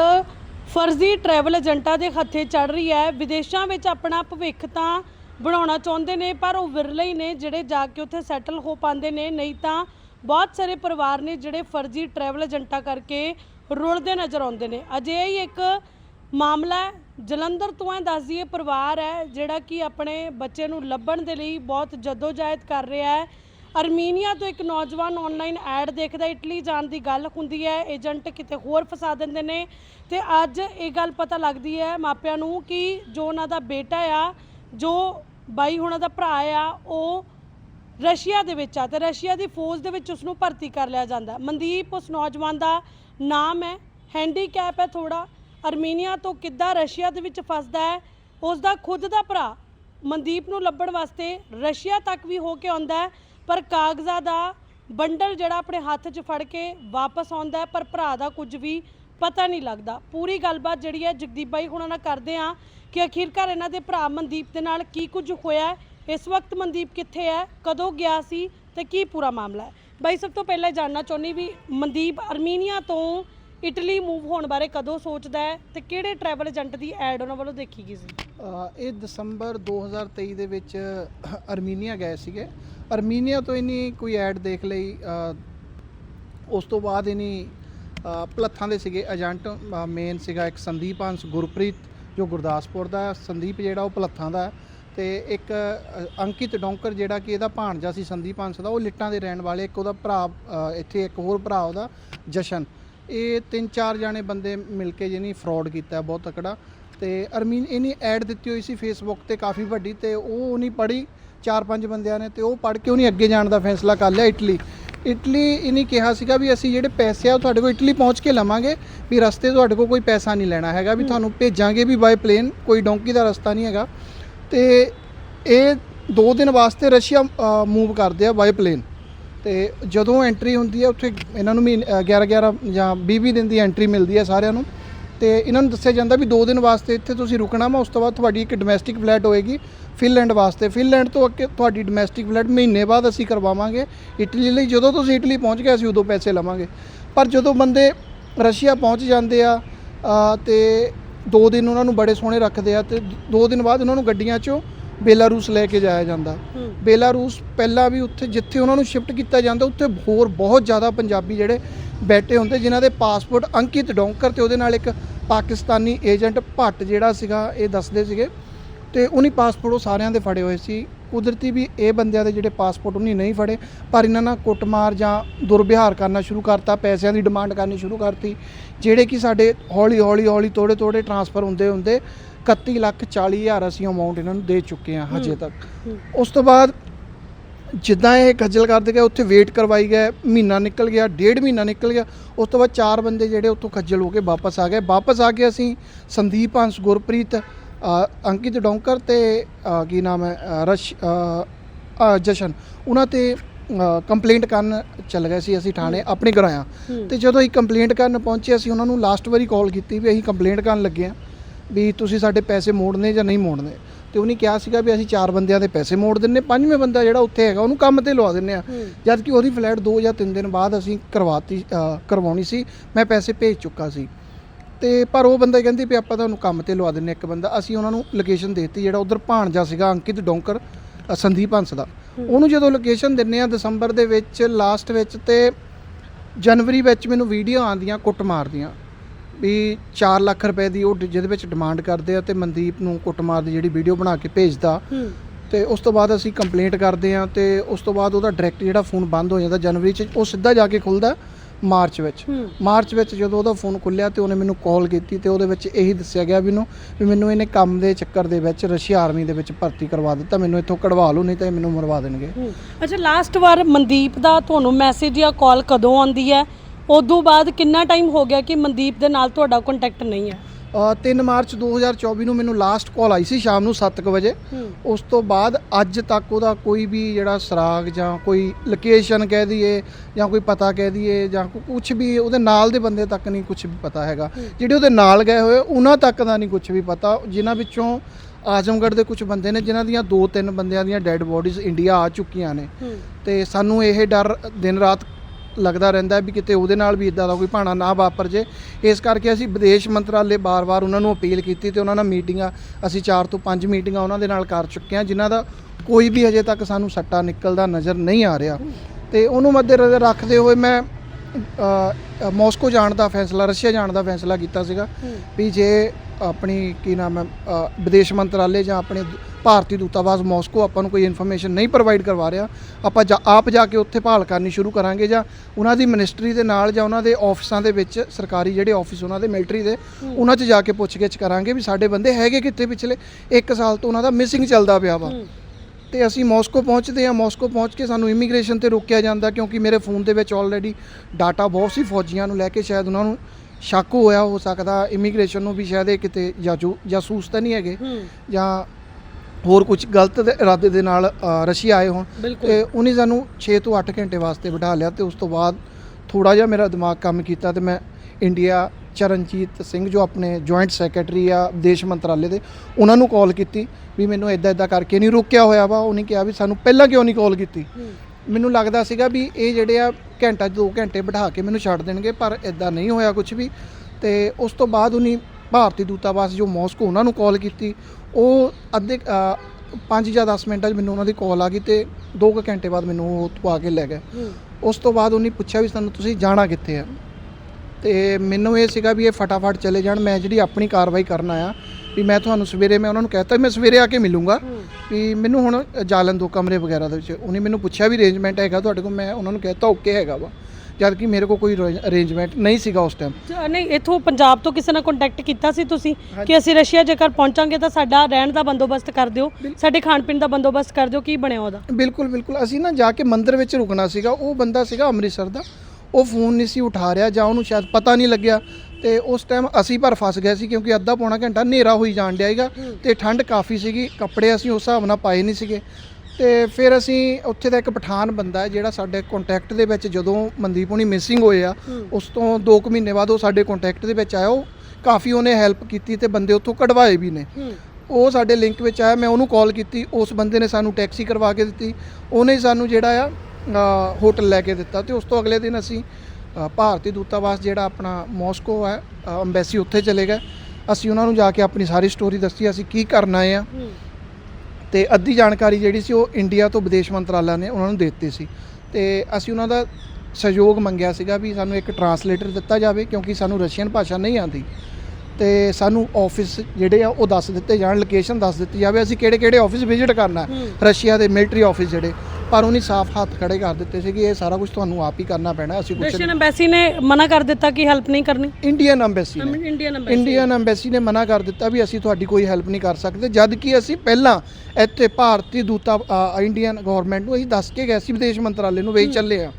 ਫਰਜ਼ੀ ਟਰੈਵਲ ਏਜੰਟਾਂ ਦੇ ਹੱਥੇ ਚੜ ਰਹੀ ਹੈ। ਵਿਦੇਸ਼ਾਂ ਵਿੱਚ ਆਪਣਾ ਭਵਿੱਖ ਤਾਂ ਬਣਾਉਣਾ ਚਾਹੁੰਦੇ ਨੇ ਪਰ ਉਹ ਵਿਰਲੇ ਹੀ ਨੇ ਜਿਹੜੇ ਜਾ ਕੇ ਉੱਥੇ ਸੈਟਲ ਹੋ ਪਾਉਂਦੇ ਨੇ। ਨਹੀਂ ਤਾਂ ਬਹੁਤ ਸਾਰੇ ਪਰਿਵਾਰ ਨੇ ਜਿਹੜੇ ਫਰਜ਼ੀ ਟਰੈਵਲ ਏਜੰਟਾਂ ਕਰਕੇ ਰੁਲਦੇ ਨਜ਼ਰ ਆਉਂਦੇ ਨੇ। ਅਜੇ ਹੀ ਇੱਕ ਮਾਮਲਾ ਹੈ, ਜਲੰਧਰ ਤੋਂ ਹੈ ਦੱਸ ਦਈਏ ਪਰਿਵਾਰ ਹੈ ਜਿਹੜਾ ਕਿ ਆਪਣੇ ਬੱਚੇ ਨੂੰ ਲੱਭਣ ਦੇ ਲਈ ਬਹੁਤ ਜਦੋਜਹਿਦ ਕਰ ਰਿਹਾ ਹੈ। ਅਰਮੀਨੀਆ ਤੋਂ ਇੱਕ ਨੌਜਵਾਨ ਆਨਲਾਈਨ ਐਡ ਦੇਖਦਾ ਇਟਲੀ ਜਾਣ ਦੀ ਗੱਲ ਹੁੰਦੀ ਹੈ। ਏਜੰਟ ਕਿਤੇ ਹੋਰ ਫਸਾ ਦਿੰਦੇ ਨੇ। ਤੇ ਅੱਜ ਇਹ ਗੱਲ ਪਤਾ ਲੱਗਦੀ ਹੈ ਮਾਪਿਆਂ ਨੂੰ ਕਿ ਜੋ ਉਹਨਾਂ ਦਾ ਬੇਟਾ ਆ ਜੋ ਬਾਈ ਹੁਣਾਂ ਦਾ ਭਰਾ ਆ, ਉਹ ਰਸ਼ੀਆ ਦੇ ਵਿੱਚ ਆ ਤੇ ਰਸ਼ੀਆ ਦੀ ਫੌਜ ਦੇ ਵਿੱਚ ਉਸ ਨੂੰ ਭਰਤੀ ਕਰ ਲਿਆ ਜਾਂਦਾ। ਮਨਦੀਪ ਉਸ ਨੌਜਵਾਨ ਦਾ ਨਾਮ ਹੈ ਹੈਂਡੀਕੈਪ ਹੈ ਥੋੜਾ ਅਰਮੀਨੀਆ ਤੋਂ ਕਿੱਦਾਂ ਰਸ਼ੀਆ ਦੇ ਵਿੱਚ ਫਸਦਾ ਹੈ ਉਸ ਦਾ ਖੁਦ ਦਾ ਭਰਾ ਮਨਦੀਪ ਨੂੰ ਲੱਭਣ ਵਾਸਤੇ ਰਸ਼ੀਆ ਤੱਕ ਵੀ ਹੋ ਕੇ ਆਉਂਦਾ ਹੈ, ਪਰ ਕਾਗਜ਼ਾਂ ਦਾ ਬੰਡਲ ਜਿਹੜਾ ਆਪਣੇ ਹੱਥ 'ਚ ਫੜ ਕੇ ਵਾਪਸ ਆਉਂਦਾ ਹੈ, ਪਰ ਭਰਾ ਦਾ ਕੁਝ ਵੀ ਪਤਾ ਨਹੀਂ ਲੱਗਦਾ। ਪੂਰੀ ਗੱਲਬਾਤ ਜਿਹੜੀ ਹੈ ਜਗਦੀਪ ਬਾਈ ਹੁਣਾਂ ਨਾਲ ਕਰਦੇ ਆ ਕਿ ਅਖੀਰਕਾਰ ਇਹਨਾਂ ਦੇ ਭਰਾ ਮਨਦੀਪ ਦੇ ਨਾਲ ਕੀ ਕੁਝ ਹੋਇਆ ਹੈ, ਇਸ ਵਕਤ ਮਨਦੀਪ ਕਿੱਥੇ ਹੈ ਕਦੋਂ ਗਿਆ ਸੀ ਤੇ ਕੀ ਪੂਰਾ ਮਾਮਲਾ ਹੈ। ਬਾਈ ਸਭ ਤੋਂ ਪਹਿਲਾਂ ਇਹ ਜਾਣਨਾ ਚਾਹੁੰਦੀ ਵੀ ਮਨਦੀਪ ਅਰਮੀਨੀਆ ਤੋਂ ਇਟਲੀ ਮੂਵ ਹੋਣ ਬਾਰੇ ਕਦੋਂ ਸੋਚਦਾ ਹੈ ਤੇ ਕਿਹੜੇ ਟਰੈਵਲ ਏਜੰਟ ਦੀ ਐਡ ਉਹਨਾਂ ਵੱਲੋਂ ਦੇਖੀ ਗਈ ਸੀ? ਅ, ਇਹ ਦਸੰਬਰ 2023 ਦੇ ਵਿੱਚ ਅਰਮੀਨੀਆ ਗਏ ਸੀਗੇ। ਅਰਮੀਨੀਆ ਤੋਂ ਇਹਨੀ ਕੋਈ ਐਡ ਦੇਖ ਲਈ ਅ, ਉਸ ਤੋਂ ਬਾਅਦ ਇਹਨੀ ਭਲੱਥਾਂ ਦੇ ਸੀਗੇ ਏਜੰਟ ਮੇਨ ਸੀਗਾ ਇੱਕ ਸੰਦੀਪ ਹੰਸ, ਗੁਰਪ੍ਰੀਤ, ਜੋ ਗੁਰਦਾਸਪੁਰ ਦਾ ਸੰਦੀਪ ਜਿਹੜਾ ਉਹ ਭਲੱਥਾਂ ਦਾ ਹੈ ਤੇ ਇੱਕ ਅੰਕਿਤ ਡੋਂਕਰ ਜਿਹੜਾ ਕਿ ਇਹਦਾ ਭਾਣਜਾ ਸੀ ਸੰਦੀਪ ਹੰਸ ਦਾ, ਉਹ ਲਿੱਟਾਂ ਦੇ ਰਹਿਣ ਵਾਲੇ, ਇੱਕ ਉਹਦਾ ਭਰਾ ਇੱਥੇ ਇੱਕ ਹੋਰ ਭਰਾ ਉਹਦਾ, ਜਸ਼ਨ। ਇਹ ਤਿੰਨ ਚਾਰ ਜਾਣੇ ਬੰਦੇ ਮਿਲ ਕੇ ਜਿਹਨੇ ਫਰਾਡ ਕੀਤਾ ਬਹੁਤ ਤਕੜਾ ਤੇ ਅਰਮੀਨ ਇਹਨੇ ਐਡ ਦਿੱਤੀ ਹੋਈ ਸੀ ਫੇਸਬੁੱਕ ਤੇ ਕਾਫੀ ਵੱਡੀ ਤੇ ਉਹ ਉਹਨੇ ਪੜ੍ਹੀ ਚਾਰ ਪੰਜ ਬੰਦਿਆਂ ਨੇ ਤੇ ਉਹ ਪੜ੍ਹ ਕੇ ਉਹਨੇ ਅੱਗੇ ਜਾਣ ਦਾ ਫੈਸਲਾ ਕਰ ਲਿਆ ਇਟਲੀ ਇਟਲੀ ਇਹਨੇ ਕਿਹਾ ਸੀਗਾ ਵੀ ਅਸੀਂ ਜਿਹੜੇ ਪੈਸੇ ਆ ਤੁਹਾਡੇ ਕੋਲ ਇਟਲੀ ਪਹੁੰਚ ਕੇ ਲਵਾਂਗੇ ਵੀ ਰਸਤੇ ਤੁਹਾਡੇ ਕੋਲ ਕੋਈ ਪੈਸਾ ਨਹੀਂ ਲੈਣਾ ਹੈਗਾ ਵੀ ਤੁਹਾਨੂੰ ਭੇਜਾਂਗੇ ਵੀ ਬਾਈ ਪਲੇਨ ਕੋਈ ਡੋਂਕੀ ਦਾ ਰਸਤਾ ਨਹੀਂ ਹੈਗਾ। ਤੇ ਇਹ 2 ਦਿਨ ਵਾਸਤੇ ਰਸ਼ੀਆ ਮੂਵ ਕਰਦੇ ਆ ਬਾਈ ਪਲੇਨ ਤੇ ਜਦੋਂ ਐਂਟਰੀ ਹੁੰਦੀ ਹੈ ਉੱਥੇ ਇਹਨਾਂ ਨੂੰ ਮਹੀਨ 11 11 ਜਾਂ 20 20 ਦਿਨ ਦੀ ਐਂਟਰੀ ਮਿਲਦੀ ਹੈ ਸਾਰਿਆਂ ਨੂੰ। ਤੇ ਇਹਨਾਂ ਨੂੰ ਦੱਸਿਆ ਜਾਂਦਾ ਵੀ 2 ਦਿਨ ਵਾਸਤੇ ਇੱਥੇ ਤੁਸੀਂ ਰੁਕਣਾ ਵਾ ਉਸ ਤੋਂ ਬਾਅਦ ਤੁਹਾਡੀ ਇੱਕ ਡੋਮੈਸਟਿਕ ਫਲਾਈਟ ਹੋਏਗੀ ਫਿਨਲੈਂਡ ਵਾਸਤੇ। ਫਿਨਲੈਂਡ ਤੋਂ ਅੱਗੇ ਤੁਹਾਡੀ ਡੋਮੈਸਟਿਕ ਫਲਾਈਟ ਮਹੀਨੇ ਬਾਅਦ ਅਸੀਂ ਕਰਵਾਵਾਂਗੇ ਇਟਲੀ ਲਈ। ਜਦੋਂ ਤੁਸੀਂ ਇਟਲੀ ਪਹੁੰਚ ਗਏ ਅਸੀਂ ਉਦੋਂ ਪੈਸੇ ਲਵਾਂਗੇ। ਪਰ ਜਦੋਂ ਬੰਦੇ ਰਸ਼ੀਆ ਪਹੁੰਚ ਜਾਂਦੇ ਆ ਤੇ 2 ਦਿਨ ਉਹਨਾਂ ਨੂੰ ਬੜੇ ਸੋਹਣੇ ਰੱਖਦੇ ਆ ਤੇ 2 ਦਿਨ ਬਾਅਦ ਉਹਨਾਂ ਨੂੰ ਗੱਡੀਆਂ 'ਚੋਂ ਬੇਲਾਰੂਸ ਲੈ ਕੇ ਜਾਇਆ ਜਾਂਦਾ। ਬੇਲਾਰੂਸ ਪਹਿਲਾਂ ਵੀ ਉੱਥੇ ਜਿੱਥੇ ਉਹਨਾਂ ਨੂੰ ਸ਼ਿਫਟ ਕੀਤਾ ਜਾਂਦਾ ਉੱਥੇ ਹੋਰ ਬਹੁਤ ਜ਼ਿਆਦਾ ਪੰਜਾਬੀ ਜਿਹੜੇ ਬੈਠੇ ਹੁੰਦੇ ਜਿਨ੍ਹਾਂ ਦੇ ਪਾਸਪੋਰਟ ਅੰਕਿਤ ਡੌਂਕਰ ਤੇ ਉਹਦੇ ਨਾਲ ਇੱਕ ਪਾਕਿਸਤਾਨੀ ਏਜੰਟ ਭੱਟ ਜਿਹੜਾ ਸੀਗਾ ਇਹ ਦੱਸਦੇ ਸੀਗੇ। ਤੇ ਉਹਨੀ ਪਾਸਪੋਰਟ ਉਹ ਸਾਰਿਆਂ ਦੇ ਫੜੇ ਹੋਏ ਸੀ। ਕੁਦਰਤੀ ਵੀ ਇਹ ਬੰਦਿਆਂ ਦੇ ਜਿਹੜੇ ਪਾਸਪੋਰਟ ਉਹਨੀ ਨਹੀਂ ਫੜੇ ਪਰ ਇਹਨਾਂ ਨਾਲ ਕੁੱਟਮਾਰ ਜਾਂ ਦੁਰਵਿਹਾਰ ਕਰਨਾ ਸ਼ੁਰੂ ਕਰਤਾ ਪੈਸਿਆਂ ਦੀ ਡਿਮਾਂਡ ਕਰਨੀ ਸ਼ੁਰੂ ਕਰਤੀ। ਜਿਹੜੇ ਕਿ ਸਾਡੇ ਹੌਲੀ ਹੌਲੀ ਹੌਲੀ ਤੋੜੇ ਤੋੜੇ ਟਰਾਂਸਫਰ ਹੁੰਦੇ ਹੁੰਦੇ 31 ਲੱਖ 40 ਹਜ਼ਾਰ ਅਸੀਂ ਅਮਾਉਂਟ ਇਹਨਾਂ ਨੂੰ ਦੇ ਚੁੱਕੇ ਹਾਂ ਹਜੇ ਤੱਕ। ਉਸ ਤੋਂ ਬਾਅਦ ਜਿੱਦਾਂ ਇਹ ਖੱਜਲ ਕਰਦੇ ਗਏ ਉੱਥੇ ਵੇਟ ਕਰਵਾਈ ਗਏ ਮਹੀਨਾ ਨਿਕਲ ਗਿਆ ਡੇਢ ਮਹੀਨਾ ਨਿਕਲ ਗਿਆ। ਉਸ ਤੋਂ ਬਾਅਦ ਚਾਰ ਬੰਦੇ ਜਿਹੜੇ ਉੱਥੋਂ ਖੱਜਲ ਹੋ ਕੇ ਵਾਪਸ ਆ ਗਏ। ਵਾਪਸ ਆ ਕੇ ਅਸੀਂ ਸੰਦੀਪ ਹੰਸ ਗੁਰਪ੍ਰੀਤ ਅੰਕਿਤ ਡੌਂਕਰ ਤੇ ਕੀ ਨਾਮ ਹੈ ਰਸ਼ ਜਸ਼ਨ ਉਹਨਾਂ ਤੇ ਕੰਪਲੇਂਟ ਕਰਨ ਚੱਲ ਗਏ ਸੀ ਅਸੀਂ ਥਾਣੇ ਆਪਣੇ ਘਰਾਂ। ਤੇ ਜਦੋਂ ਅਸੀਂ ਕੰਪਲੇਂਟ ਕਰਨ ਪਹੁੰਚੇ ਅਸੀਂ ਉਹਨਾਂ ਨੂੰ ਲਾਸਟ ਵਾਰੀ ਕਾਲ ਕੀਤੀ ਵੀ ਅਸੀਂ ਕੰਪਲੇਂਟ ਕਰਨ ਲੱਗੇ ਆ ਵੀ ਤੁਸੀਂ ਸਾਡੇ ਪੈਸੇ ਮੋੜਨੇ ਜਾਂ ਨਹੀਂ ਮੋੜਨੇ। ਤੇ ਉਹਨੇ ਕਿਹਾ ਸੀਗਾ ਵੀ ਅਸੀਂ ਚਾਰ ਬੰਦਿਆਂ ਦੇ ਪੈਸੇ ਮੋੜ ਦਿੰਨੇ ਪੰਜਵੇਂ ਬੰਦਾ ਜਿਹੜਾ ਉੱਥੇ ਹੈਗਾ ਉਹਨੂੰ ਕੰਮ ਤੇ ਲਵਾ ਦਿੰਨੇ ਆ। ਜਦ ਕਿ ਉਹਦੀ ਫਲੈਟ 2 ਜਾਂ 3 ਦਿਨ ਬਾਅਦ ਅਸੀਂ ਕਰਵਾਤੀ ਕਰਵਾਉਣੀ ਸੀ ਮੈਂ ਪੈਸੇ ਭੇਜ ਚੁੱਕਾ ਸੀ। ਤੇ ਪਰ ਉਹ ਬੰਦਾ ਕਹਿੰਦੀ ਵੀ ਆਪਾਂ ਤੁਹਾਨੂੰ ਕੰਮ ਤੇ ਲਵਾ ਦਿੰਨੇ ਇੱਕ ਬੰਦਾ। ਅਸੀਂ ਉਹਨਾਂ ਨੂੰ ਲੋਕੇਸ਼ਨ ਦੇਤੀ ਜਿਹੜਾ ਉਧਰ ਭਾਣਜਾ ਸੀਗਾ ਅੰਕਿਤ ਡੋਂਕਰ ਸੰਦੀਪ ਹੰਸ ਦਾ। ਉਹਨੂੰ ਜਦੋਂ ਲੋਕੇਸ਼ਨ ਦਿੰਨੇ ਆ ਦਸੰਬਰ ਦੇ ਵਿੱਚ ਲਾਸਟ ਵਿੱਚ ਤੇ ਜਨਵਰੀ ਵਿੱਚ ਮੈਨੂੰ ਵੀਡੀਓ ਆਉਂਦੀਆਂ ਕੁੱਟ ਮਾਰਦੀਆਂ। ਵੀ 4 ਲੱਖ ਰੁਪਏ ਦੀ ਉਹ ਜਿਹਦੇ ਵਿੱਚ ਡਿਮਾਂਡ ਕਰਦੇ ਆ ਤੇ ਮਨਦੀਪ ਨੂੰ ਕੁੱਟਮਾਰ ਦੀ ਜਿਹੜੀ ਵੀਡੀਓ ਬਣਾ ਕੇ ਭੇਜਦਾ। ਤੇ ਉਸ ਤੋਂ ਬਾਅਦ ਅਸੀਂ ਕੰਪਲੇਂਟ ਕਰਦੇ ਆ ਤੇ ਉਸ ਤੋਂ ਬਾਅਦ ਉਹਦਾ ਡਾਇਰੈਕਟ ਜਿਹੜਾ ਫੋਨ ਬੰਦ ਹੋ ਜਾਂਦਾ ਜਨਵਰੀ 'ਚ ਉਹ ਸਿੱਧਾ ਜਾ ਕੇ ਖੁੱਲਦਾ ਮਾਰਚ ਵਿੱਚ। ਮਾਰਚ ਵਿੱਚ ਜਦੋਂ ਉਹਦਾ ਫੋਨ ਖੁੱਲਿਆ ਤੇ ਉਹਨੇ ਮੈਨੂੰ ਕਾਲ ਕੀਤੀ ਤੇ ਉਹਦੇ ਵਿੱਚ ਇਹੀ ਦੱਸਿਆ ਗਿਆ ਵੀ ਇਹਨੂੰ ਵੀ ਮੈਨੂੰ ਇਹਨੇ ਕੰਮ ਦੇ ਚੱਕਰ ਦੇ ਵਿੱਚ ਰਸ਼ੀਆ ਆਰਮੀ ਦੇ ਵਿੱਚ ਭਰਤੀ ਕਰਵਾ ਦਿੱਤਾ ਮੈਨੂੰ ਇੱਥੋਂ ਕਢਵਾ ਲਓ ਨਹੀਂ ਤਾਂ ਇਹ ਮੈਨੂੰ ਮਰਵਾ ਦੇਣਗੇ। ਅੱਛਾ ਲਾਸਟ ਵਾਰ ਮਨਦੀਪ ਦਾ ਤੁਹਾਨੂੰ ਮੈਸੇਜ ਜਾਂ ਕਾਲ ਕਦੋਂ ਆਉਂਦੀ ਹੈ? ਉਦੋਂ ਬਾਅਦ ਕਿੰਨਾ ਟਾਈਮ ਹੋ ਗਿਆ ਕਿ ਮਨਦੀਪ ਦੇ ਨਾਲ ਤੁਹਾਡਾ ਕੰਟੈਕਟ ਨਹੀਂ ਹੈ? 3 ਮਾਰਚ 2024 ਨੂੰ ਮੈਨੂੰ ਲਾਸਟ ਕਾਲ ਆਈ ਸੀ ਸ਼ਾਮ ਨੂੰ 7:00 ਵਜੇ। ਉਸ ਤੋਂ ਬਾਅਦ ਅੱਜ ਤੱਕ ਉਹਦਾ ਕੋਈ ਵੀ ਜਿਹੜਾ ਸਰਾਗ ਜਾਂ ਕੋਈ ਲੋਕੇਸ਼ਨ ਕਹਿ ਦਈਏ ਜਾਂ ਕੋਈ ਪਤਾ ਕਹਿ ਦਈਏ ਜਾਂ ਕੁਝ ਵੀ ਉਹਦੇ ਨਾਲ ਦੇ ਬੰਦੇ ਤੱਕ ਨਹੀਂ ਕੁਝ ਵੀ ਪਤਾ ਹੈਗਾ। ਜਿਹੜੇ ਉਹਦੇ ਨਾਲ ਗਏ ਹੋਏ ਉਹਨਾਂ ਤੱਕ ਦਾ ਨਹੀਂ ਕੁਝ ਵੀ ਪਤਾ। ਜਿਨ੍ਹਾਂ ਵਿੱਚੋਂ ਆਜ਼ਮਗੜ੍ਹ ਦੇ ਕੁਝ ਬੰਦੇ ਨੇ ਜਿਨ੍ਹਾਂ ਦੀਆਂ ਦੋ ਤਿੰਨ ਬੰਦਿਆਂ ਦੀਆਂ ਡੈੱਡ ਬੋਡੀਜ਼ ਇੰਡੀਆ ਆ ਚੁੱਕੀਆਂ ਨੇ। ਤੇ ਸਾਨੂੰ ਇਹ ਡਰ ਦਿਨ ਰਾਤ ਲੱਗਦਾ ਰਹਿੰਦਾ ਵੀ ਕਿਤੇ ਉਹਦੇ ਨਾਲ ਵੀ ਇਦਾਂ ਦਾ ਕੋਈ ਭਾਣਾ ਨਾ ਵਾਪਰ ਜੇ। ਇਸ ਕਰਕੇ ਅਸੀਂ ਵਿਦੇਸ਼ ਮੰਤਰਾਲੇ ਬਾਰ-ਬਾਰ ਉਹਨਾਂ ਨੂੰ ਅਪੀਲ ਕੀਤੀ ਤੇ ਉਹਨਾਂ ਨਾਲ ਮੀਟਿੰਗਾਂ ਅਸੀਂ 4 ਤੋਂ 5 ਮੀਟਿੰਗਾਂ ਉਹਨਾਂ ਦੇ ਨਾਲ ਕਰ ਚੁੱਕੇ ਹਾਂ ਜਿਨ੍ਹਾਂ ਦਾ ਕੋਈ ਵੀ ਹਜੇ ਤੱਕ ਸਾਨੂੰ ਸੱਟਾ ਨਿਕਲਦਾ ਨਜ਼ਰ ਨਹੀਂ ਆ ਰਿਹਾ। ਤੇ ਉਹਨੂੰ ਮੱਦੇਨਜ਼ਰ ਰੱਖਦੇ ਹੋਏ ਮੈਂ ਮਾਸਕੋ ਜਾਣ ਦਾ ਫੈਸਲਾ ਰਸ਼ੀਆ ਜਾਣ ਦਾ ਫੈਸਲਾ ਕੀਤਾ ਸੀਗਾ ਵੀ ਜੇ ਆਪਣੀ ਕੀ ਨਾਮ ਹੈ ਵਿਦੇਸ਼ ਮੰਤਰਾਲੇ ਜਾਂ ਆਪਣੇ ਭਾਰਤੀ ਦੂਤਾਵਾਸ ਮਾਸਕੋ ਆਪਾਂ ਨੂੰ ਕੋਈ ਇਨਫੋਰਮੇਸ਼ਨ ਨਹੀਂ ਪ੍ਰੋਵਾਈਡ ਕਰਵਾ ਰਿਹਾ। ਆਪਾਂ ਜਾ- ਆਪ ਜਾ ਕੇ ਉੱਥੇ ਭਾਲ ਕਰਨੀ ਸ਼ੁਰੂ ਕਰਾਂਗੇ ਜਾਂ ਉਹਨਾਂ ਦੀ ਮਿਨਿਸਟਰੀ ਦੇ ਨਾਲ ਜਾਂ ਉਹਨਾਂ ਦੇ ਆਫਿਸਾਂ ਦੇ ਵਿੱਚ ਸਰਕਾਰੀ ਜਿਹੜੇ ਆਫਿਸ ਉਹਨਾਂ ਦੇ ਮਿਲਟਰੀ ਦੇ ਉਹਨਾਂ 'ਚ ਜਾ ਕੇ ਪੁੱਛਗਿੱਛ ਕਰਾਂਗੇ ਵੀ ਸਾਡੇ ਬੰਦੇ ਹੈਗੇ ਕਿੱਥੇ ਪਿਛਲੇ 1 ਸਾਲ ਤੋਂ ਉਹਨਾਂ ਦਾ ਮਿਸਿੰਗ ਚੱਲਦਾ ਪਿਆ ਵਾ। ਤੇ ਅਸੀਂ ਮਾਸਕੋ ਪਹੁੰਚਦੇ ਹਾਂ। ਮਾਸਕੋ ਪਹੁੰਚ ਕੇ ਸਾਨੂੰ ਇਮੀਗ੍ਰੇਸ਼ਨ ਤੇ ਰੋਕਿਆ ਜਾਂਦਾ ਕਿਉਂਕਿ ਮੇਰੇ ਫੋਨ ਦੇ ਵਿੱਚ ਆਲਰੇਡੀ ਡਾਟਾ ਬਹੁਤ ਸੀ ਫੌਜੀਆਂ ਨੂੰ ਲੈ ਕੇ ਸ਼ਾਇਦ ਉਹਨਾਂ ਨੂੰ ਸ਼ੱਕ ਹੋਇਆ ਹੋ ਸਕਦਾ। ਇਮੀਗ੍ਰੇਸ਼ਨ ਨੂੰ ਵੀ ਸ਼ਾਇਦ ਇਹ ਕਿਤੇ ਜਾਜੂ ਜਾਸੂਸ ਤਾਂ ਨਹੀਂ ਹੈਗੇ ਜਾਂ ਹੋਰ ਕੁਝ ਗਲਤ ਦੇ ਇਰਾਦੇ ਦੇ ਨਾਲ ਰਸ਼ੀਆ ਆਏ ਹੋਣ। ਤੇ ਉਹਨੇ ਸਾਨੂੰ 6 ਤੋਂ 8 ਘੰਟੇ ਵਾਸਤੇ ਬਿਠਾ ਲਿਆ ਤੇ ਉਸ ਤੋਂ ਬਾਅਦ ਥੋੜਾ ਜਿਹਾ ਮੇਰਾ ਦਿਮਾਗ ਕੰਮ ਕੀਤਾ ਤੇ ਮੈਂ ਇੰਡੀਆ ਚਰਨਜੀਤ ਸਿੰਘ ਜੋ ਆਪਣੇ ਜੁਆਇੰਟ ਸੈਕਟਰੀ ਆ ਵਿਦੇਸ਼ ਮੰਤਰਾਲੇ ਦੇ ਉਹਨਾਂ ਨੂੰ ਕਾਲ ਕੀਤੀ ਵੀ ਮੈਨੂੰ ਇਦਾਂ ਇਦਾਂ ਕਰਕੇ ਨਹੀਂ ਰੋਕਿਆ ਹੋਇਆ ਵਾ। ਉਹਨੇ ਕਿਹਾ ਵੀ ਸਾਨੂੰ ਪਹਿਲਾਂ ਕਿਉਂ ਨਹੀਂ ਕਾਲ ਕੀਤੀ। ਮੈਨੂੰ ਲੱਗਦਾ ਸੀਗਾ ਵੀ ਇਹ ਜਿਹੜੇ ਆ ਘੰਟਾ ਦੋ ਘੰਟੇ ਬਿਠਾ ਕੇ ਮੈਨੂੰ ਛੱਡ ਦੇਣਗੇ ਪਰ ਇਦਾਂ ਨਹੀਂ ਹੋਇਆ ਕੁਝ ਵੀ। ਤੇ ਉਸ ਤੋਂ ਬਾਅਦ ਉਹਨੇ ਭਾਰਤੀ ਦੂਤਾਵਾਸ ਜੋ ਮਾਸਕੋ ਉਹਨਾਂ ਨੂੰ ਕਾਲ ਕੀਤੀ ਉਹ ਅੱਧੇ 5 ਜਾਂ 10 ਮਿੰਟਾਂ 'ਚ ਮੈਨੂੰ ਉਹਨਾਂ ਦੀ ਕਾਲ ਆ ਗਈ ਤੇ 2 ਘੰਟੇ ਬਾਅਦ ਮੈਨੂੰ ਉਹ ਉੱਥੋਂ ਆ ਕੇ ਲੈ ਗਏ। ਉਸ ਤੋਂ ਬਾਅਦ ਉਹਨੇ ਪੁੱਛਿਆ ਵੀ ਸਾਨੂੰ ਤੁਸੀਂ ਜਾਣਾ ਕਿੱਥੇ ਆ? ਤੇ ਮੈਨੂੰ ਇਹ ਸੀਗਾ ਵੀ ਇਹ ਫਟਾਫਟ ਚਲੇ ਜਾਣ ਮੈਂ ਜਿਹੜੀ ਆਪਣੀ ਕਾਰਵਾਈ ਕਰਨ ਆਇਆ ਵੀ ਮੈਂ ਤੁਹਾਨੂੰ ਸਵੇਰੇ ਮੈਂ ਉਹਨਾਂ ਨੂੰ ਕਹਿਤਾ ਮੈਂ ਸਵੇਰੇ ਆ ਕੇ ਮਿਲੂੰਗਾ। ਵੀ ਮੈਨੂੰ ਹੁਣ ਜਾਲਨ ਦੋ ਕਮਰੇ ਵਗੈਰਾ ਦੇ ਵਿੱਚ। ਉਹਨੇ ਮੈਨੂੰ ਪੁੱਛਿਆ ਵੀ ਅਰੇਂਜਮੈਂਟ ਹੈਗਾ ਤੁਹਾਡੇ ਕੋਲ ਮੈਂ ਉਹਨਾਂ ਨੂੰ ਕਹਿਤਾ ਓਕੇ ਹੈਗਾ ਵਾ। ਜਦ ਕਿ ਮੇਰੇ ਕੋਲ ਕੋਈ ਅਰੇਂਜਮੈਂਟ ਨਹੀਂ ਸੀਗਾ ਉਸ ਟਾਈਮ ਚ- ਨਹੀਂ ਇਥੋਂ ਪੰਜਾਬ ਤੋਂ ਕਿਸੇ ਨਾਲ ਕੰਟੈਕਟ ਕੀਤਾ ਸੀ ਤੁਸੀਂ। ਕਿ ਅਸੀਂ ਰਸ਼ੀਆ ਜੇਕਰ ਪਹੁੰਚਾਂਗੇ ਤਾਂ ਸਾਡਾ ਰਹਿਣ ਦਾ ਬੰਦੋਬਸਤ ਕਰ ਦਿਓ ਸਾਡੇ ਖਾਣ ਪੀਣ ਦਾ ਬੰਦੋਬਸਤ ਕਰ ਦਿਓ ਕੀ ਬਣਿਆ ਉਹਦਾ? ਬਿਲਕੁਲ ਬਿਲਕੁਲ। ਅਸੀਂ ਨਾ ਜਾ ਕੇ ਮੰਦਿਰ ਵਿੱਚ ਰੁਕਣਾ ਸੀਗਾ ਉਹ ਬੰਦਾ ਸੀਗਾ ਅੰਮ੍ਰਿਤਸਰ ਦਾ। ਉਹ ਫੋਨ ਨਹੀਂ ਸੀ ਉਠਾ ਰਿਹਾ ਜਾਂ ਉਹਨੂੰ ਸ਼ਾਇਦ ਪਤਾ ਨਹੀਂ ਲੱਗਿਆ। ਤੇ ਉਸ ਟਾਈਮ ਅਸੀਂ ਪਰ ਫਸ ਗਏ ਸੀ ਕਿਉਂਕਿ ਅੱਧਾ ਪੌਣਾ ਘੰਟਾ ਹਨੇਰਾ ਹੋਈ ਜਾਣ ਡਿਆ ਸੀਗਾ ਤੇ ਠੰਡ ਕਾਫੀ ਸੀਗੀ ਕੱਪੜੇ ਅਸੀਂ ਉਸ ਹਿਸਾਬ ਨਾਲ ਪਾਏ ਨਹੀਂ ਸੀਗੇ। ਤੇ ਫਿਰ ਅਸੀਂ ਉੱਥੇ ਦਾ ਇੱਕ ਪਠਾਨ ਬੰਦਾ ਹੈ ਜਿਹੜਾ ਸਾਡੇ ਕੰਟੈਕਟ ਦੇ ਵਿੱਚ ਜਦੋਂ ਮਨਦੀਪ ਹੁਣੀ ਮਿਸਿੰਗ ਹੋਏ ਆ ਉਸ ਤੋਂ 2 ਕੁ ਮਹੀਨੇ ਬਾਅਦ ਉਹ ਸਾਡੇ ਕੰਟੈਕਟ ਦੇ ਵਿੱਚ ਆਇਆ ਉਹ ਕਾਫੀ ਉਹਨੇ ਹੈਲਪ ਕੀਤੀ ਤੇ ਬੰਦੇ ਉੱਥੋਂ ਕਢਵਾਏ ਵੀ ਨੇ। ਉਹ ਸਾਡੇ ਲਿੰਕ ਵਿੱਚ ਆਇਆ ਮੈਂ ਉਹਨੂੰ ਕਾਲ ਕੀਤੀ ਉਸ ਬੰਦੇ ਨੇ ਸਾਨੂੰ ਟੈਕਸੀ ਕਰਵਾ ਕੇ ਦਿੱਤੀ ਉਹਨੇ ਸਾਨੂੰ ਜਿਹੜਾ ਆ ਹੋਟਲ ਲੈ ਕੇ ਦਿੱਤਾ ਤੇ ਉਸ ਤੋਂ ਅਗਲੇ ਦਿਨ ਅਸੀਂ ਭਾਰਤੀ ਦੂਤਾਵਾਸ ਜਿਹੜਾ ਆਪਣਾ ਮਾਸਕੋ ਹੈ ਅੰਬੈਸੀ ਉੱਥੇ ਚਲੇ ਗਏ। ਅਸੀਂ ਉਹਨਾਂ ਨੂੰ ਜਾ ਕੇ ਆਪਣੀ ਸਾਰੀ ਸਟੋਰੀ ਦੱਸੀ ਅਸੀਂ ਕੀ ਕਰਨਾ ਆ। ਹੂੰ। ਤੇ ਅੱਧੀ ਜਾਣਕਾਰੀ ਜਿਹੜੀ ਸੀ ਉਹ ਇੰਡੀਆ ਤੋਂ ਵਿਦੇਸ਼ ਮੰਤਰਾਲਾ ਨੇ ਉਹਨਾਂ ਨੂੰ ਦੇ ਦਿੱਤੀ ਸੀ। ਤੇ ਅਸੀਂ ਉਹਨਾਂ ਦਾ ਸਹਿਯੋਗ ਮੰਗਿਆ ਸੀਗਾ ਵੀ ਸਾਨੂੰ ਇੱਕ ਟਰਾਂਸਲੇਟਰ ਦਿੱਤਾ ਜਾਵੇ ਕਿਉਂਕਿ ਸਾਨੂੰ ਰਸ਼ੀਅਨ ਭਾਸ਼ਾ ਨਹੀਂ ਆਉਂਦੀ। ਤੇ ਸਾਨੂੰ ਆਫਿਸ ਜਿਹੜੇ ਆ ਉਹ ਦੱਸ ਦਿੱਤੇ ਜਾਣ ਲੋਕੇਸ਼ਨ ਦੱਸ ਦਿੱਤੀ ਜਾਵੇ। ਅਸੀਂ ਕਿਹੜੇ ਕਿਹੜੇ ਆਫਿਸ ਵਿਜ਼ਿਟ ਕਰਨਾ। ਰਸ਼ੀਆ ਦੇ ਮਿਲਟਰੀ ਆਫਿਸ ਜਿਹੜੇ। ਪਰ ਉਹਨੇ ਸਾਫ਼ ਹੱਥ ਖੜੇ ਕਰ ਦਿੱਤੇ ਸੀ ਕਿ ਇਹ ਸਾਰਾ ਕੁਝ ਤੁਹਾਨੂੰ ਆਪ ਹੀ ਕਰਨਾ ਪੈਣਾ ਅਸੀਂ ਕੁਝ ਰਸ਼ੀਅਨ ਐਮਬੈਸੀ ਨੇ ਮਨਾ ਕਰ ਦਿੱਤਾ ਕਿ ਹੈਲਪ ਨਹੀਂ ਕਰਨੀ? ਇੰਡੀਅਨ ਐਮਬੈਸੀ ਨੇ। ਇੰਡੀਅਨ ਐਮਬੈਸੀ ਇੰਡੀਅਨ ਐਮਬੈਸੀ ਨੇ। ਮਨਾ ਕਰ ਦਿੱਤਾ ਵੀ ਅਸੀਂ ਤੁਹਾਡੀ ਕੋਈ ਹੈਲਪ ਨਹੀਂ ਕਰ ਸਕਦੇ ਜਦ ਕਿ ਅਸੀਂ ਪਹਿਲਾਂ ਇੱਥੇ ਭਾਰਤੀ ਦੂਤਾ ਅ, ਇੰਡੀਅਨ ਗਵਰਨਮੈਂਟ ਨੂੰ ਅਸੀਂ ਦੱਸ ਕੇ ਗਏ ਸੀ ਵਿਦੇਸ਼ ਮੰਤਰਾਲੇ ਨੂੰ ਵੀ ਚੱਲੇ ਆ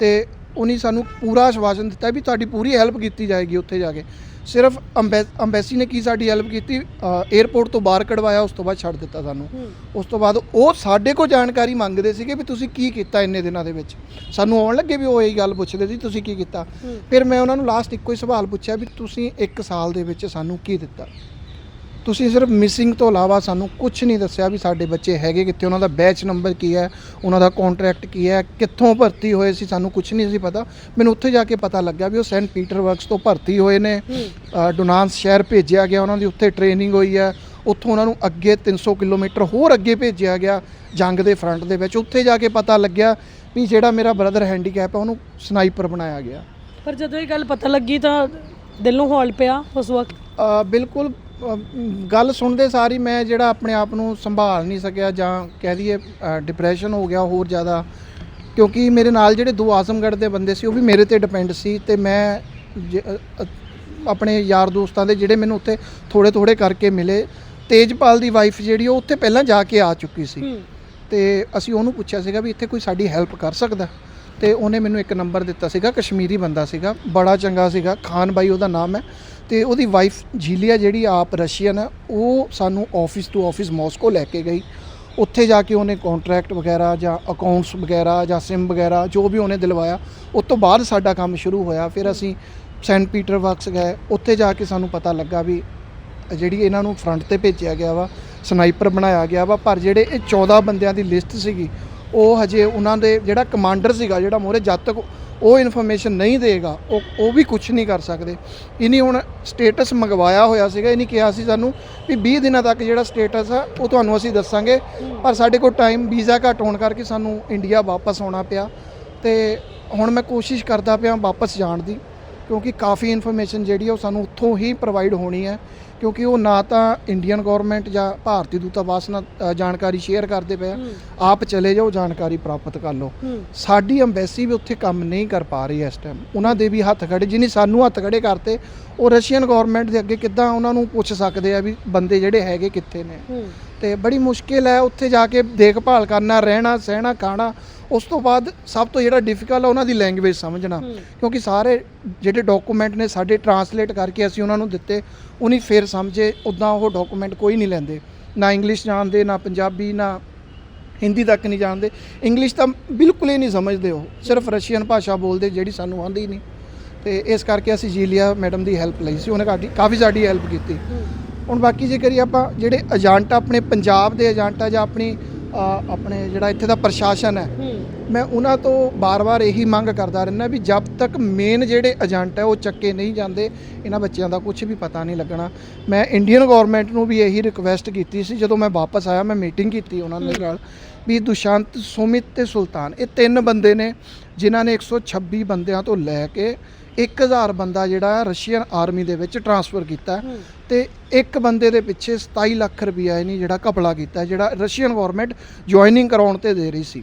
ਤੇ ਉਹਨੇ ਸਾਨੂੰ ਪੂਰਾ ਆਸ਼ਵਾਸਨ ਦਿੱਤਾ ਵੀ ਤੁਹਾਡੀ ਪੂਰੀ ਹੈਲਪ ਕੀਤੀ ਜਾਏਗੀ ਉੱਥੇ ਜਾ ਕੇ। ਸਿਰਫ ਅੰਬੈ- ਅੰਬੈਸੀ ਨੇ ਕੀ ਸਾਡੀ ਹੈਲਪ ਕੀਤੀ? 에ਅਰਪੋਰਟ ਤੋਂ ਬਾਹਰ ਕਢਵਾਇਆ ਉਸ ਤੋਂ ਬਾਅਦ ਛੱਡ ਦਿੱਤਾ ਸਾਨੂੰ। ਉਸ ਤੋਂ ਬਾਅਦ ਉਹ ਸਾਡੇ ਕੋਲ ਜਾਣਕਾਰੀ ਮੰਗਦੇ ਸੀਗੇ ਵੀ ਤੁਸੀਂ ਕੀ ਕੀਤਾ ਇੰਨੇ ਦਿਨਾਂ ਦੇ ਵਿੱਚ। ਸਾਨੂੰ ਆਉਣ ਲੱਗੇ ਵੀ ਉਹ ਇਹੀ ਗੱਲ ਪੁੱਛਦੇ ਸੀ ਤੁਸੀਂ ਕੀ ਕੀਤਾ। ਫਿਰ ਮੈਂ ਉਹਨਾਂ ਨੂੰ ਲਾਸਟ ਇੱਕੋ ਹੀ ਸਵਾਲ ਪੁੱਛਿਆ ਵੀ ਤੁਸੀਂ 1 ਸਾਲ ਦੇ ਵਿੱਚ ਸਾਨੂੰ ਕੀ ਦਿੱਤਾ? ਤੁਸੀਂ ਸਿਰਫ ਮਿਸਿੰਗ ਤੋਂ ਇਲਾਵਾ ਸਾਨੂੰ ਕੁਝ ਨਹੀਂ ਦੱਸਿਆ ਵੀ ਸਾਡੇ ਬੱਚੇ ਹੈਗੇ ਕਿੱਥੇ ਉਹਨਾਂ ਦਾ ਬੈਚ ਨੰਬਰ ਕੀ ਹੈ ਉਹਨਾਂ ਦਾ ਕੰਟਰੈਕਟ ਕੀ ਹੈ ਕਿੱਥੋਂ ਭਰਤੀ ਹੋਏ ਸੀ ਸਾਨੂੰ ਕੁਝ ਨਹੀਂ ਸੀ ਪਤਾ। ਮੈਨੂੰ ਉੱਥੇ ਜਾ ਕੇ ਪਤਾ ਲੱਗਾ ਵੀ ਉਹ ਸੈਂਟ ਪੀਟਰਵਰਕਸ ਤੋਂ ਭਰਤੀ ਹੋਏ ਨੇ। ਡੋਨਾਂਸ ਸ਼ਹਿਰ ਭੇਜਿਆ ਗਿਆ ਉਹਨਾਂ ਦੀ ਉੱਥੇ ਟ੍ਰੇਨਿੰਗ ਹੋਈ ਹੈ। ਉੱਥੋਂ ਉਹਨਾਂ ਨੂੰ ਅੱਗੇ 300 ਕਿਲੋਮੀਟਰ ਹੋਰ ਅੱਗੇ ਭੇਜਿਆ ਗਿਆ ਜੰਗ ਦੇ ਫਰੰਟ ਦੇ ਵਿੱਚ। ਉੱਥੇ ਜਾ ਕੇ ਪਤਾ ਲੱਗਿਆ ਵੀ ਜਿਹੜਾ ਮੇਰਾ ਬ੍ਰਦਰ ਹੈਂਡੀਕੈਪ ਹੈ ਉਹਨੂੰ ਸਨਾਈਪਰ ਬਣਾਇਆ ਗਿਆ। ਪਰ ਜਦੋਂ ਇਹ ਗੱਲ ਪਤਾ ਲੱਗੀ ਤਾਂ ਦਿਲ ਨੂੰ ਹੌਲ ਪਿਆ ਉਸ ਵਕਤ? ਬਿਲਕੁਲ ਗੱਲ ਸੁਣਦੇ ਸਾਰੀ ਮੈਂ ਜਿਹੜਾ ਆਪਣੇ ਆਪ ਨੂੰ ਸੰਭਾਲ ਨਹੀਂ ਸਕਿਆ ਜਾਂ ਕਹਿ ਦਈਏ ਡਿਪਰੈਸ਼ਨ ਹੋ ਗਿਆ ਹੋਰ ਜ਼ਿਆਦਾ ਕਿਉਂਕਿ ਮੇਰੇ ਨਾਲ ਜਿਹੜੇ ਦੋ ਆਜ਼ਮਗੜ੍ਹ ਦੇ ਬੰਦੇ ਸੀ ਉਹ ਵੀ ਮੇਰੇ ਤੇ ਡਿਪੈਂਡ ਸੀ ਤੇ ਮੈਂ ਆਪਣੇ ਯਾਰ ਦੋਸਤਾਂ ਦੇ ਜਿਹੜੇ ਮੈਨੂੰ ਉੱਥੇ ਥੋੜੇ ਥੋੜੇ ਕਰਕੇ ਮਿਲੇ ਤੇਜਪਾਲ ਦੀ ਵਾਈਫ ਜਿਹੜੀ ਉਹ ਉੱਥੇ ਪਹਿਲਾਂ ਜਾ ਕੇ ਆ ਚੁੱਕੀ ਸੀ। ਤੇ ਅਸੀਂ ਉਹਨੂੰ ਪੁੱਛਿਆ ਸੀਗਾ ਵੀ ਇੱਥੇ ਕੋਈ ਸਾਡੀ ਹੈਲਪ ਕਰ ਸਕਦਾ? ਤੇ ਉਹਨੇ ਮੈਨੂੰ ਇੱਕ ਨੰਬਰ ਦਿੱਤਾ ਸੀਗਾ ਕਸ਼ਮੀਰੀ ਬੰਦਾ ਸੀਗਾ ਬੜਾ ਚੰਗਾ ਸੀਗਾ ਖਾਨ ਬਾਈ ਉਹਦਾ ਨਾਮ ਹੈ। ਤੇ ਉਹਦੀ ਵਾਈਫ ਜੀਲੀਆ ਜਿਹੜੀ ਆਪ ਰਸ਼ੀਅਨ ਹੈ, ਉਹ ਸਾਨੂੰ ਆਫਿਸ ਟੂ ਆਫਿਸ ਮਾਸਕੋ ਲੈ ਕੇ ਗਈ। ਉੱਥੇ ਜਾ ਕੇ ਉਹਨੇ ਕੰਟਰੈਕਟ ਵਗੈਰਾ ਜਾਂ ਅਕਾਊਂਟਸ ਵਗੈਰਾ ਜਾਂ ਸਿਮ ਵਗੈਰਾ ਜੋ ਵੀ ਉਹਨੇ ਦਿਲਵਾਇਆ, ਉਸ ਤੋਂ ਬਾਅਦ ਸਾਡਾ ਕੰਮ ਸ਼ੁਰੂ ਹੋਇਆ। ਫਿਰ ਅਸੀਂ ਸੈਂਟ ਪੀਟਰਵਰਕਸ ਗਏ। ਉੱਥੇ ਜਾ ਕੇ ਸਾਨੂੰ ਪਤਾ ਲੱਗਾ ਵੀ ਜਿਹੜੀ ਇਹਨਾਂ ਨੂੰ ਫਰੰਟ ਤੇ ਭੇਜਿਆ ਗਿਆ ਵਾ ਸਨਾਈਪਰ ਬਣਾਇਆ ਗਿਆ ਵਾ। ਪਰ ਜਿਹੜੇ ਇਹ 14 ਬੰਦਿਆਂ ਦੀ ਲਿਸਟ ਸੀਗੀ, ਉਹ ਹਜੇ ਉਹਨਾਂ ਦੇ ਜਿਹੜਾ ਕਮਾਂਡਰ ਸੀਗਾ, ਜਿਹੜਾ ਮੋਰੇ ਜਦ ਤੱਕ ਉਹ ਇਨਫੋਰਮੇਸ਼ਨ ਨਹੀਂ ਦੇਗਾ, ਉਹ ਉਹ ਵੀ ਕੁਝ ਨਹੀਂ ਕਰ ਸਕਦੇ। ਇਹਨੇ ਹੁਣ ਸਟੇਟਸ ਮੰਗਵਾਇਆ ਹੋਇਆ ਸੀਗਾ ਇਹਨੇ ਕਿਹਾ ਸੀ ਸਾਨੂੰ ਵੀ 20 ਦਿਨਾਂ ਤੱਕ ਜਿਹੜਾ ਸਟੇਟਸ ਆ, ਉਹ ਤੁਹਾਨੂੰ ਅਸੀਂ ਦੱਸਾਂਗੇ। ਪਰ ਸਾਡੇ ਕੋਲ ਟਾਈਮ ਵੀਜ਼ਾ ਘੱਟ ਹੋਣ ਕਰਕੇ ਸਾਨੂੰ ਇੰਡੀਆ ਵਾਪਸ ਆਉਣਾ ਪਿਆ ਤੇ ਹੁਣ ਮੈਂ ਕੋਸ਼ਿਸ਼ ਕਰਦਾ ਪਿਆ ਵਾਪਸ ਜਾਣ ਦੀ, ਕਿਉਂਕਿ ਕਾਫੀ ਇਨਫੋਰਮੇਸ਼ਨ ਜਿਹੜੀ ਆ ਉਹ ਸਾਨੂੰ ਉੱਥੋਂ ਹੀ ਪ੍ਰੋਵਾਈਡ ਹੋਣੀ ਹੈ। ਕਿਉਂਕਿ ਉਹ ਨਾ ਤਾਂ ਇੰਡੀਅਨ ਗਵਰਨਮੈਂਟ ਜਾਂ ਭਾਰਤੀ ਦੂਤਾਵਾਸ ਨਾਲ ਅ, ਜਾਣਕਾਰੀ ਸ਼ੇਅਰ ਕਰਦੇ ਪਏ ਆ। ਆਪ ਚਲੇ ਜਾਓ ਜਾਣਕਾਰੀ ਪ੍ਰਾਪਤ ਕਰ ਲਓ। ਸਾਡੀ ਅੰਬੈਸੀ ਵੀ ਉੱਥੇ ਕੰਮ ਨਹੀਂ ਕਰ ਪਾ ਰਹੀ ਇਸ ਟਾਈਮ ਉਹਨਾਂ ਦੇ ਵੀ ਹੱਥ ਖੜੇ ਜਿਹਨੇ ਸਾਨੂੰ ਹੱਥ ਖੜੇ ਕਰਤੇ ਉਹ ਰਸ਼ੀਅਨ ਗਵਰਨਮੈਂਟ ਦੇ ਅੱਗੇ ਕਿੱਦਾਂ ਉਹਨਾਂ ਨੂੰ ਪੁੱਛ ਸਕਦੇ ਆ ਵੀ ਬੰਦੇ ਜਿਹੜੇ ਹੈਗੇ ਕਿੱਥੇ ਨੇ। ਤੇ ਬੜੀ ਮੁਸ਼ਕਿਲ ਹੈ ਉੱਥੇ ਜਾ ਕੇ ਦੇਖਭਾਲ ਕਰਨਾ ਰਹਿਣਾ ਸਹਿਣਾ ਖਾਣਾ ਉਸ ਤੋਂ ਬਾਅਦ ਸਭ ਤੋਂ ਜਿਹੜਾ ਡਿਫਿਕਲਟ ਹੈ ਉਹਨਾਂ ਦੀ ਲੈਂਗੁਏਜ ਸਮਝਣਾ। ਕਿਉਂਕਿ ਸਾਰੇ ਜਿਹੜੇ ਡਾਕੂਮੈਂਟ ਨੇ ਸਾਡੇ ਟਰਾਂਸਲੇਟ ਕਰਕੇ ਅਸੀਂ ਉਹਨਾਂ ਨੂੰ ਦਿੱਤੇ ਉਨੀ ਫਿਰ ਸਮਝੇ ਉਦਾਂ ਉਹ ਡਾਕੂਮੈਂਟ ਕੋਈ ਨਹੀਂ ਲੈਂਦੇ। ਨਾ ਇੰਗਲਿਸ਼ ਜਾਣਦੇ ਨਾ ਪੰਜਾਬੀ ਨਾ ਹਿੰਦੀ ਤੱਕ ਨਹੀਂ ਜਾਣਦੇ। ਇੰਗਲਿਸ਼ ਤਾਂ ਬਿਲਕੁਲ ਹੀ ਨਹੀਂ ਸਮਝਦੇ ਉਹ। ਸਿਰਫ ਰਸ਼ੀਅਨ ਭਾਸ਼ਾ ਬੋਲਦੇ ਜਿਹੜੀ ਸਾਨੂੰ ਆਉਂਦੀ ਨਹੀਂ ਤੇ ਇਸ ਕਰਕੇ ਅਸੀਂ ਜੀਲੀਆ ਮੈਡਮ ਦੀ ਹੈਲਪ ਲਈ ਸੀ। ਉਹਨੇ ਕਾਫੀ ਕਾਫੀ ਸਾਡੀ ਹੈਲਪ ਕੀਤੀ। ਹੁਣ ਬਾਕੀ ਜੇ ਕਰੀਏ ਆਪਾਂ ਜਿਹੜੇ ਏਜੰਟ ਆਪਣੇ ਪੰਜਾਬ ਦੇ ਏਜੰਟ ਆ ਜਾਂ ਆਪਣੀ ਆਪਣੇ ਜਿਹੜਾ ਇੱਥੇ ਦਾ ਪ੍ਰਸ਼ਾਸਨ ਹੈ ਮੈਂ ਉਹਨਾਂ ਤੋਂ ਬਾਰ-ਬਾਰ ਇਹੀ ਮੰਗ ਕਰਦਾ ਰਹਿੰਦਾ ਵੀ ਜਦ ਤੱਕ ਮੇਨ ਜਿਹੜੇ ਏਜੰਟ ਹੈ ਉਹ ਚੱਕੇ ਨਹੀਂ ਜਾਂਦੇ ਇਹਨਾਂ ਬੱਚਿਆਂ ਦਾ ਕੁਝ ਵੀ ਪਤਾ ਨਹੀਂ ਲੱਗਣਾ। ਮੈਂ ਇੰਡੀਅਨ ਗਵਰਨਮੈਂਟ ਨੂੰ ਵੀ ਇਹੀ ਰਿਕਵੈਸਟ ਕੀਤੀ ਸੀ ਜਦੋਂ ਮੈਂ ਵਾਪਸ ਆਇਆ ਮੈਂ ਮੀਟਿੰਗ ਕੀਤੀ ਉਹਨਾਂ ਦੇ ਨਾਲ ਵੀ ਦੁਸ਼ਾਂਤ ਸੁਮਿਤ ਤੇ ਸੁਲਤਾਨ ਇਹ ਤਿੰਨ ਬੰਦੇ ਨੇ ਜਿਨ੍ਹਾਂ ਨੇ 126 ਬੰਦਿਆਂ ਤੋਂ ਲੈ ਕੇ 1000 ਬੰਦਾ ਜਿਹੜਾ ਹੈ ਰਸ਼ੀਅਨ ਆਰਮੀ ਦੇ ਵਿੱਚ ਟਰਾਂਸਫਰ ਕੀਤਾ ਤੇ ਇੱਕ ਬੰਦੇ ਦੇ ਪਿੱਛੇ 27 ਲੱਖ ਰੁਪਇਆ ਇਹਨੇ ਜਿਹੜਾ ਘਪਲਾ ਕੀਤਾ ਜਿਹੜਾ ਰਸ਼ੀਅਨ ਗਵਰਨਮੈਂਟ ਜੁਆਇਨਿੰਗ ਕਰਾਉਣ ਤੇ ਦੇ ਰਹੀ ਸੀ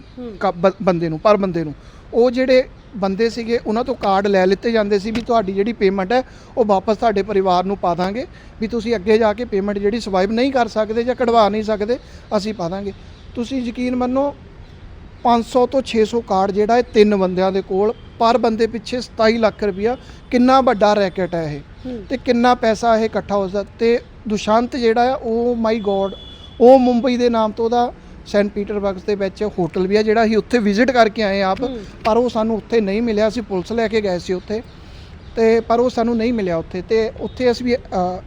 ਬੰਦੇ ਨੂੰ ਪਰ ਬੰਦੇ ਨੂੰ। ਉਹ ਜਿਹੜੇ ਬੰਦੇ ਸੀਗੇ ਉਹਨਾਂ ਤੋਂ ਕਾਰਡ ਲੈ ਲਿੱਤੇ ਜਾਂਦੇ ਸੀ ਵੀ ਤੁਹਾਡੀ ਜਿਹੜੀ ਪੇਮੈਂਟ ਹੈ ਉਹ ਵਾਪਸ ਤੁਹਾਡੇ ਪਰਿਵਾਰ ਨੂੰ ਪਾ ਦਾਂਗੇ ਵੀ ਤੁਸੀਂ ਅੱਗੇ ਜਾ ਕੇ ਪੇਮੈਂਟ ਜਿਹੜੀ ਸਵਾਈਪ ਨਹੀਂ ਕਰ ਸਕਦੇ ਜਾਂ ਕਢਵਾ ਨਹੀਂ ਸਕਦੇ ਅਸੀਂ ਪਾ ਦਾਂਗੇ। ਤੁਸੀਂ ਯਕੀਨ ਮੰਨੋ 500 ਤੋਂ 600 ਕਾਰਡ ਜਿਹੜਾ ਇਹ ਤਿੰਨ ਬੰਦਿਆਂ ਦੇ ਕੋਲ ਪਰ ਬੰਦੇ ਪਿੱਛੇ 27 ਲੱਖ ਰੁਪਇਆ ਕਿੰਨਾ ਵੱਡਾ ਰੈਕਟ ਹੈ ਇਹ। ਤੇ ਕਿੰਨਾ ਪੈਸਾ ਇਹ ਇਕੱਠਾ ਹੋ ਸਕਦਾ। ਤੇ ਦੁਸ਼ਾਂਤ ਜਿਹੜਾ ਆ ਉਹ ਮਾਈ ਗੋਡ ਉਹ ਮੁੰਬਈ ਦੇ ਨਾਮ ਤੋਂ ਉਹਦਾ ਸੈਂਟ ਪੀਟਰਬਰਗ ਦੇ ਵਿੱਚ ਹੋਟਲ ਵੀ ਆ ਜਿਹੜਾ ਅਸੀਂ ਉੱਥੇ ਵਿਜ਼ਿਟ ਕਰਕੇ ਆਏ ਆਪ ਪਰ ਉਹ ਸਾਨੂੰ ਉੱਥੇ ਨਹੀਂ ਮਿਲਿਆ। ਅਸੀਂ ਪੁਲਿਸ ਲੈ ਕੇ ਗਏ ਸੀ ਉੱਥੇ। ਤੇ ਪਰ ਉਹ ਸਾਨੂੰ ਨਹੀਂ ਮਿਲਿਆ ਉੱਥੇ ਤੇ ਉੱਥੇ ਅਸੀਂ ਵੀ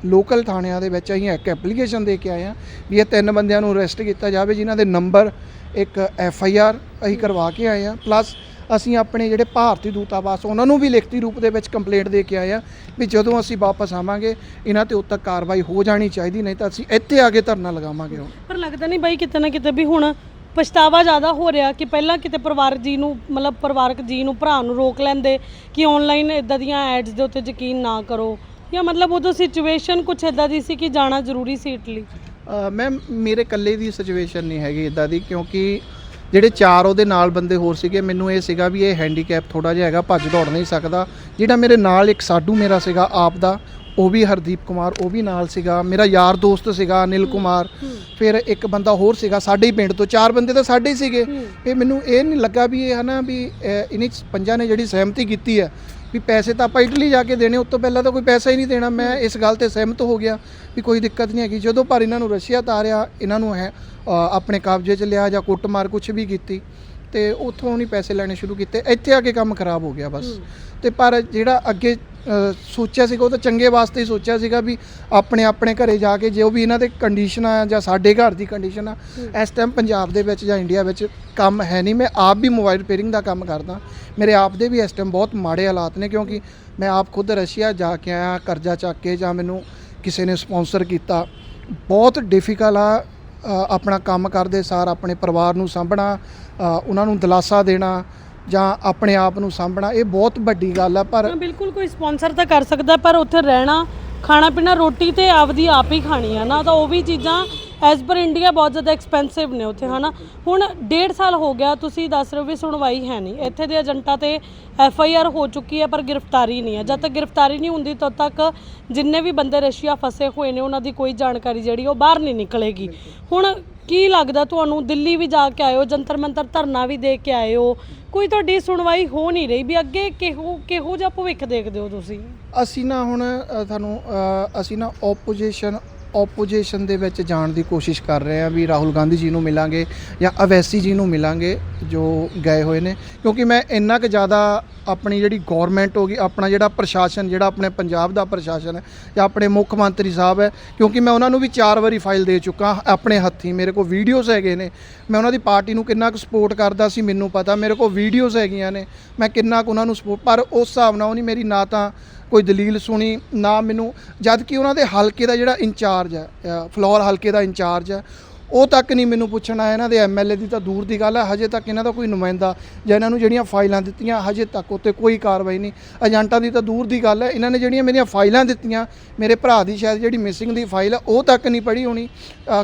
ਲੋਕਲ ਥਾਣਿਆਂ ਦੇ ਵਿੱਚ ਅਸੀਂ ਇੱਕ ਐਪਲੀਕੇਸ਼ਨ ਦੇ ਕੇ ਆਏ ਆ ਵੀ ਇਹ ਤਿੰਨ ਬੰਦਿਆਂ ਨੂੰ ਅਰੈਸਟ ਕੀਤਾ ਜਾਵੇ, ਜਿਨ੍ਹਾਂ ਦੇ ਨੰਬਰ ਇੱਕ ਐਫ ਆਈ ਆਰ ਅਸੀਂ ਕਰਵਾ ਕੇ ਆਏ ਆ ਪਲੱਸ ਅਸੀਂ ਆਪਣੇ ਜਿਹੜੇ ਭਾਰਤੀ ਦੂਤਾਵਾਸ, ਉਹਨਾਂ ਨੂੰ ਵੀ ਲਿਖਤੀ ਰੂਪ ਦੇ ਵਿੱਚ ਕੰਪਲੇਂਟ ਦੇ ਕੇ ਆਏ ਆ ਵੀ ਜਦੋਂ ਅਸੀਂ ਵਾਪਸ ਆਵਾਂਗੇ, ਇਹਨਾਂ ਤੇ ਉੱਤੇ ਕਾਰਵਾਈ ਹੋ ਜਾਣੀ ਚਾਹੀਦੀ, ਨਹੀਂ ਤਾਂ ਅਸੀਂ ਇੱਥੇ ਆ ਕੇ ਧਰਨਾ ਲਗਾਵਾਂਗੇ ਹੁਣ। ਪਰ ਲੱਗਦਾ ਨਹੀਂ ਬਾਈ ਕਿਤੇ ਨਾ ਕਿਤੇ ਵੀ ਹੁਣ ਪਛਤਾਵਾ ਜ਼ਿਆਦਾ ਹੋ ਰਿਹਾ ਕਿ ਪਹਿਲਾਂ ਕਿਤੇ ਪਰਿਵਾਰਕ ਜੀ ਨੂੰ, ਮਤਲਬ ਪਰਿਵਾਰਕ ਜੀ ਨੂੰ, ਭਰਾ ਨੂੰ ਰੋਕ ਲੈਂਦੇ ਕਿ ਆਨਲਾਈਨ ਇਦਾਂ ਦੀਆਂ ਐਡਸ ਦੇ ਉੱਤੇ ਯਕੀਨ ਨਾ ਕਰੋ? ਜਾਂ ਮਤਲਬ ਉਦੋਂ ਸਿਚੁਏਸ਼ਨ ਕੁਝ ਇਦਾਂ ਦੀ ਸੀ ਕਿ ਜਾਣਾ ਜ਼ਰੂਰੀ ਸੀ ਇਟਲੀ ਮੈਮ ਮੇਰੇ ਇਕੱਲੇ ਦੀ ਸਿਚੁਏਸ਼ਨ ਨਹੀਂ ਹੈਗੀ ਇਦਾਂ ਦੀ, ਕਿਉਂਕਿ ਜਿਹੜੇ ਚਾਰ ਉਹਦੇ ਨਾਲ ਬੰਦੇ ਹੋਰ ਸੀਗੇ, ਮੈਨੂੰ ਇਹ ਸੀਗਾ ਵੀ ਇਹ ਹੈਂਡੀਕੈਪ ਥੋੜਾ ਜਿਹਾ ਹੈਗਾ, ਭੱਜ ਦੌੜ ਨਹੀਂ ਸਕਦਾ। ਜਿਹੜਾ ਮੇਰੇ ਨਾਲ ਇੱਕ ਸਾਡੂ ਮੇਰਾ ਸੀਗਾ, ਆਪ ਦਾ ਉਹ ਵੀ ਹਰਦੀਪ ਕੁਮਾਰ ਉਹ ਵੀ ਨਾਲ ਸੀਗਾ ਮੇਰਾ ਯਾਰ ਦੋਸਤ ਸੀਗਾ ਅਨਿਲ ਕੁਮਾਰ ਫਿਰ ਇੱਕ ਬੰਦਾ ਹੋਰ ਸੀਗਾ ਸਾਡੇ ਹੀ ਪਿੰਡ ਤੋਂ ਚਾਰ ਬੰਦੇ ਤਾਂ ਸਾਡੇ ਹੀ ਸੀਗੇ। ਇਹ ਮੈਨੂੰ ਇਹ ਨਹੀਂ ਲੱਗਾ ਵੀ ਇਹ ਹਨਾ ਵੀ ਇਹਨੇ ਪੰਜਾਂ ਨੇ ਜਿਹੜੀ ਸਹਿਮਤੀ ਕੀਤੀ ਹੈ ਵੀ ਪੈਸੇ ਤਾਂ ਆਪਾਂ ਇਟਲੀ ਜਾ ਕੇ ਦੇਣੇ ਉਸ ਤੋਂ ਪਹਿਲਾਂ ਤਾਂ ਕੋਈ ਪੈਸਾ ਹੀ ਨਹੀਂ ਦੇਣਾ। ਮੈਂ ਇਸ ਗੱਲ ਤੇ ਸਹਿਮਤ ਹੋ ਗਿਆ ਵੀ ਕੋਈ ਦਿੱਕਤ ਨਹੀਂ ਹੈਗੀ। ਜਦੋਂ ਪਰ ਇਹਨਾਂ ਨੂੰ ਰਸ਼ੀਆ ਤਾਰਿਆ ਇਹਨਾਂ ਨੂੰ ਹੈ ਆਪਣੇ ਕਬਜ਼ੇ 'ਚ ਲਿਆ ਜਾਂ ਕੁੱਟਮਾਰ ਕੁਝ ਵੀ ਕੀਤੀ ਤੇ ਉੱਥੋਂ ਨਹੀਂ ਪੈਸੇ ਲੈਣੇ ਸ਼ੁਰੂ ਕੀਤੇ। ਇੱਥੇ ਆ ਕੇ ਕੰਮ ਖਰਾਬ ਹੋ ਗਿਆ ਬਸ। ਤੇ ਪਰ ਜਿਹੜਾ ਅੱਗੇ ਸੋਚਿਆ ਸੀਗਾ ਉਹ ਤਾਂ ਚੰਗੇ ਵਾਸਤੇ ਹੀ ਸੋਚਿਆ ਸੀਗਾ ਵੀ ਆਪਣੇ ਆਪਣੇ ਘਰੇ ਜਾ ਕੇ ਜੋ ਵੀ ਇਹਨਾਂ ਦੇ ਕੰਡੀਸ਼ਨ ਆ ਜਾਂ ਸਾਡੇ ਘਰ ਦੀ ਕੰਡੀਸ਼ਨ ਆ ਇਸ ਟਾਈਮ ਪੰਜਾਬ ਦੇ ਵਿੱਚ ਜਾਂ ਇੰਡੀਆ ਵਿੱਚ ਕੰਮ ਹੈ ਨਹੀਂ। ਮੈਂ ਆਪ ਵੀ ਮੋਬਾਈਲ ਰਿਪੇਅਰਿੰਗ ਦਾ ਕੰਮ ਕਰਦਾ। ਮੇਰੇ ਆਪ ਦੇ ਵੀ ਇਸ ਟਾਈਮ ਬਹੁਤ ਮਾੜੇ ਹਾਲਾਤ ਨੇ ਕਿਉਂਕਿ ਮੈਂ ਆਪ ਖੁਦ ਰਸ਼ੀਆ ਜਾ ਕੇ ਆਇਆ ਕਰਜ਼ਾ ਚੱਕ ਕੇ ਜਾਂ ਮੈਨੂੰ ਕਿਸੇ ਨੇ ਸਪਾਂਸਰ ਕੀਤਾ। ਬਹੁਤ ਡਿਫਿਕਲਟ ਆ ਆਪਣਾ ਕੰਮ ਕਰਦੇ ਸਾਰ ਆਪਣੇ ਪਰਿਵਾਰ ਨੂੰ ਸਾਂਭਣਾ ਉਹਨਾਂ ਨੂੰ ਦਿਲਾਸਾ ਦੇਣਾ ਜਾਂ ਆਪਣੇ ਆਪ ਨੂੰ ਸਾਂਭਣਾ, ਇਹ ਬਹੁਤ ਵੱਡੀ ਗੱਲ ਆ, ਪਰ ਬਿਲਕੁਲ ਕੋਈ ਸਪਾਂਸਰ ਤਾਂ ਕਰ ਸਕਦਾ, ਪਰ ਉੱਥੇ ਰਹਿਣਾ ਖਾਣਾ ਪੀਣਾ ਰੋਟੀ ਤੇ ਆਪਦੀ ਆਪ ਹੀ ਖਾਣੀ ਆ ਨਾ, ਤਾਂ ਉਹ ਵੀ ਚੀਜ਼ਾਂ ਐਜ਼ ਪਰ ਇੰਡੀਆ ਬਹੁਤ ਜ਼ਿਆਦਾ ਐਕਸਪੈਂਸਿਵ ਨੇ ਉੱਥੇ, ਹਨਾ? ਹੁਣ ਡੇਢ ਸਾਲ ਹੋ ਗਿਆ, ਤੁਸੀਂ ਦੱਸ ਰਹੇ ਹੋ ਵੀ ਸੁਣਵਾਈ ਹੈ ਨਹੀਂ। ਇੱਥੇ ਦੇ ਏਜੰਟਾਂ ਤੇ ਐਫ ਆਈ ਆਰ ਹੋ ਚੁੱਕੀ ਹੈ ਪਰ ਗ੍ਰਿਫਤਾਰੀ ਨਹੀਂ ਹੈ ਜਦ ਤੱਕ ਗ੍ਰਿਫਤਾਰੀ ਨਹੀਂ ਹੁੰਦੀ, ਤਦ ਤੱਕ ਜਿੰਨੇ ਵੀ ਬੰਦੇ ਰਸ਼ੀਆ ਫਸੇ ਹੋਏ ਨੇ, ਉਹਨਾਂ ਦੀ ਕੋਈ ਜਾਣਕਾਰੀ ਜਿਹੜੀ, ਉਹ ਬਾਹਰ ਨਹੀਂ ਨਿਕਲੇਗੀ। ਹੁਣ ਕੀ ਲੱਗਦਾ ਤੁਹਾਨੂੰ, ਦਿੱਲੀ ਵੀ ਜਾ ਕੇ ਆਏ ਹੋ ਜੰਤਰ ਮੰਤਰ ਧਰਨਾ ਵੀ ਦੇ ਕੇ ਆਏ ਹੋ ਕੋਈ ਤੁਹਾਡੀ ਸੁਣਵਾਈ ਹੋ ਨਹੀਂ ਰਹੀ ਵੀ ਅੱਗੇ ਕਿਹੋ ਕਿਹੋ ਜਿਹਾ ਭਵਿੱਖ ਦੇਖਦੇ ਹੋ ਤੁਸੀਂ? ਅਸੀਂ ਨਾ ਹੁਣ ਅ, ਤੁਹਾਨੂੰ ਅ, ਅਸੀਂ ਨਾ ਆਪੋਜੀਸ਼ਨ ਆਪੋਜੀਸ਼ਨ ਦੇ ਵਿੱਚ ਜਾਣ ਦੀ ਕੋਸ਼ਿਸ਼ ਕਰ ਰਹੇ ਹਾਂ ਵੀ ਰਾਹੁਲ ਗਾਂਧੀ ਜੀ ਨੂੰ ਮਿਲਾਂਗੇ ਜਾਂ ਅਵੈਸੀ ਜੀ ਨੂੰ ਮਿਲਾਂਗੇ, ਜੋ ਗਏ ਹੋਏ ਨੇ। ਕਿਉਂਕਿ ਮੈਂ ਇੰਨਾ ਕੁ ਜ਼ਿਆਦਾ ਆਪਣੀ ਜਿਹੜੀ ਗਵਰਨਮੈਂਟ ਹੋ ਗਈ, ਆਪਣਾ ਜਿਹੜਾ ਪ੍ਰਸ਼ਾਸਨ, ਜਿਹੜਾ ਆਪਣੇ ਪੰਜਾਬ ਦਾ ਪ੍ਰਸ਼ਾਸਨ ਹੈ ਜਾਂ ਆਪਣੇ ਮੁੱਖ ਮੰਤਰੀ ਸਾਹਿਬ ਹੈ, ਕਿਉਂਕਿ ਮੈਂ ਉਹਨਾਂ ਨੂੰ ਵੀ ਚਾਰ ਵਾਰੀ ਫਾਈਲ ਦੇ ਚੁੱਕਾ ਆਪਣੇ ਹੱਥੀਂ। ਮੇਰੇ ਕੋਲ ਵੀਡੀਓਜ਼ ਹੈਗੇ ਨੇ। ਮੈਂ ਉਹਨਾਂ ਦੀ ਪਾਰਟੀ ਨੂੰ ਕਿੰਨਾ ਕੁ ਸਪੋਰਟ ਕਰਦਾ ਸੀ, ਮੈਨੂੰ ਪਤਾ। ਮੇਰੇ ਕੋਲ ਵੀਡੀਓਜ਼ ਹੈਗੀਆਂ ਨੇ। ਮੈਂ ਕਿੰਨਾ ਕੁ ਉਹਨਾਂ ਨੂੰ ਸਪੋਰਟ ਪਰ ਉਸ ਹਿਸਾਬ ਨਾਲ ਉਹਨੇ ਮੇਰੀ ਨਾ ਤਾਂ ਕੋਈ ਦਲੀਲ ਸੁਣੀ ਨਾ ਮੈਨੂੰ ਜਦ ਕਿ ਉਹਨਾਂ ਦੇ ਹਲਕੇ ਦਾ ਜਿਹੜਾ ਇੰਚਾਰਜ ਹੈ ਅ, ਫਲੋਰ ਹਲਕੇ ਦਾ ਇੰਚਾਰਜ ਹੈ ਉਹ ਤੱਕ ਨਹੀਂ ਮੈਨੂੰ ਪੁੱਛਣਾ ਇਹਨਾਂ ਦੇ ਐਮਐਲਏ ਦੀ ਤਾਂ ਦੂਰ ਦੀ ਗੱਲ ਹੈ ਹਜੇ ਤੱਕ ਇਹਨਾਂ ਦਾ ਕੋਈ ਨੁਮਾਇੰਦਾ ਜਾਂ ਇਹਨਾਂ ਨੂੰ ਜਿਹੜੀਆਂ ਫਾਈਲਾਂ ਦਿੱਤੀਆਂ ਹਜੇ ਤੱਕ ਉੱਤੇ ਕੋਈ ਕਾਰਵਾਈ ਨਹੀਂ। ਏਜੰਟਾਂ ਦੀ ਤਾਂ ਦੂਰ ਦੀ ਗੱਲ ਹੈ ਇਹਨਾਂ ਨੇ ਜਿਹੜੀਆਂ ਮੇਰੀਆਂ ਫਾਈਲਾਂ ਦਿੱਤੀਆਂ ਮੇਰੇ ਭਰਾ ਦੀ ਸ਼ਾਇਦ ਜਿਹੜੀ ਮਿਸਿੰਗ ਦੀ ਫਾਈਲ ਹੈ ਉਹ ਤੱਕ ਨਹੀਂ ਪੜੀ ਹੋਣੀ।